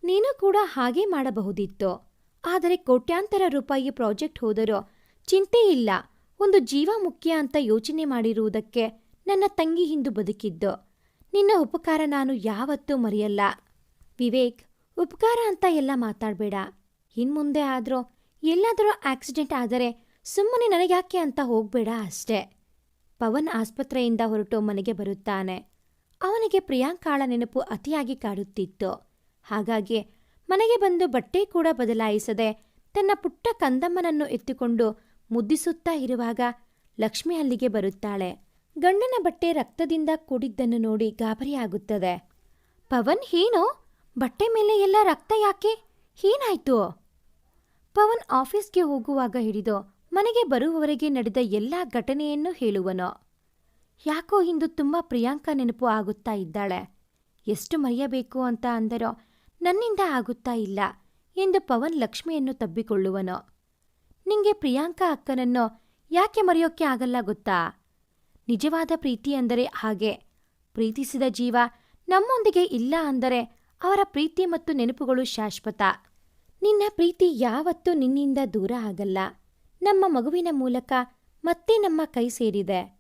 ನೀನು ಕೂಡ ಹಾಗೆ ಮಾಡಬಹುದಿತ್ತು. ಆದರೆ ಕೋಟ್ಯಾಂತರ ರೂಪಾಯಿ ಪ್ರಾಜೆಕ್ಟ್ ಹೋದರೂ ಚಿಂತೆ ಇಲ್ಲ. ಒಂದು ಜೀವ ಮುಖ್ಯ ಅಂತ ಯೋಚನೆ ಮಾಡಿರುವುದಕ್ಕೆ ನನ್ನ ತಂಗಿ ಹಿಂದು ಬದುಕಿದ್ದು. ನಿನ್ನ ಉಪಕಾರ ನಾನು ಯಾವತ್ತೂ ಮರೆಯಲ್ಲ. ವಿವೇಕ್, ಉಪಕಾರ ಅಂತ ಎಲ್ಲ ಮಾತಾಡಬೇಡ. ಇನ್ಮುಂದೆ ಆದರೂ ಎಲ್ಲಾದರೂ ಆಕ್ಸಿಡೆಂಟ್ ಆದರೆ ಸುಮ್ಮನೆ ನನಗ್ಯಾಕೆ ಅಂತ ಹೋಗಬೇಡ ಅಷ್ಟೇ. ಪವನ್ ಆಸ್ಪತ್ರೆಯಿಂದ ಹೊರಟು ಮನೆಗೆ ಬರುತ್ತಾನೆ. ಅವನಿಗೆ ಪ್ರಿಯಾಂಕಾಳ ನೆನಪು ಅತಿಯಾಗಿ ಕಾಡುತ್ತಿತ್ತು. ಹಾಗಾಗಿ ಮನೆಗೆ ಬಂದು ಬಟ್ಟೆ ಕೂಡ ಬದಲಾಯಿಸದೆ ತನ್ನ ಪುಟ್ಟ ಕಂದಮ್ಮನನ್ನು ಎತ್ತಿಕೊಂಡು ಮುದ್ದಿಸುತ್ತಾ ಇರುವಾಗ ಲಕ್ಷ್ಮಿ ಅಲ್ಲಿಗೆ ಬರುತ್ತಾಳೆ. ಗಂಡನ ಬಟ್ಟೆ ರಕ್ತದಿಂದ ಕೂಡಿದ್ದನ್ನು ನೋಡಿ ಗಾಬರಿಯಾಗುತ್ತದೆ. ಪವನ್ ಏನು ಬಟ್ಟೆ ಮೇಲೆ ಎಲ್ಲ ರಕ್ತ ಯಾಕೆ? ಏನಾಯ್ತು ಪವನ್ ಆಫೀಸ್ಗೆ ಹೋಗುವಾಗ ಹಿಡಿದು ಮನೆಗೆ ಬರುವವರೆಗೆ ನಡೆದ ಎಲ್ಲ ಘಟನೆಯನ್ನು ಹೇಳುವನು. ಯಾಕೋ ಇಂದು ತುಂಬ ಪ್ರಿಯಾಂಕಾ ನೆನಪು ಆಗುತ್ತಾ ಇದ್ದಾಳೆ. ಎಷ್ಟು ಮರೆಯಬೇಕು ಅಂತ ಅಂದರೋ ನನ್ನಿಂದ ಆಗುತ್ತಾ ಇಲ್ಲ ಎಂದು ಪವನ್ ಲಕ್ಷ್ಮಿಯನ್ನು ತಬ್ಬಿಕೊಳ್ಳುವನು. ನಿಂಗೆ ಪ್ರಿಯಾಂಕಾ ಅಕ್ಕನನ್ನು ಯಾಕೆ ಮರೆಯೋಕ್ಕೆ ಆಗಲ್ಲ ಗೊತ್ತಾ? ನಿಜವಾದ ಪ್ರೀತಿ ಅಂದರೆ ಹಾಗೆ. ಪ್ರೀತಿಸಿದ ಜೀವ ನಮ್ಮೊಂದಿಗೆ ಇಲ್ಲ ಅಂದರೆ ಅವರ ಪ್ರೀತಿ ಮತ್ತು ನೆನಪುಗಳು ಶಾಶ್ವತ. ನಿನ್ನ ಪ್ರೀತಿ ಯಾವತ್ತೂ ನಿನ್ನಿಂದ ದೂರ ಆಗಲ್ಲ. ನಮ್ಮ ಮಗುವಿನ ಮೂಲಕ ಮತ್ತೆ ನಮ್ಮ ಕೈ ಸೇರಿದೆ.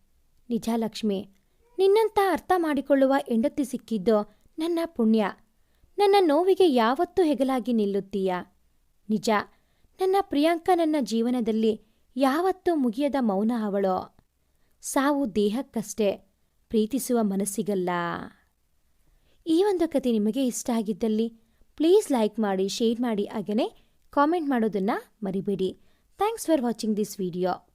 ನಿಜ ಲಕ್ಷ್ಮಿ, ನಿನ್ನಂತ ಅರ್ಥ ಮಾಡಿಕೊಳ್ಳುವ ಹೆಂಡತಿ ಸಿಕ್ಕಿದ್ದು ನನ್ನ ಪುಣ್ಯ. ನನ್ನ ನೋವಿಗೆ ಯಾವತ್ತೂ ಹೆಗಲಾಗಿ ನಿಲ್ಲುತ್ತೀಯ. ನಿಜ, ನನ್ನ ಪ್ರಿಯಾಂಕ ನನ್ನ ಜೀವನದಲ್ಲಿ ಯಾವತ್ತೂ ಮುಗಿಯದ ಮೌನ ಅವಳೋ. ಸಾವು ದೇಹಕ್ಕಷ್ಟೇ, ಪ್ರೀತಿಸುವ ಮನಸ್ಸಿಗಲ್ಲ. ಈ ಒಂದು ಕತೆ ನಿಮಗೆ ಇಷ್ಟ ಆಗಿದ್ದಲ್ಲಿ ಪ್ಲೀಸ್ ಲೈಕ್ ಮಾಡಿ ಶೇರ್ ಮಾಡಿ ಹಾಗೆಯೇ ಕಾಮೆಂಟ್ ಮಾಡೋದನ್ನು ಮರಿಬೇಡಿ. Thanks for watching this video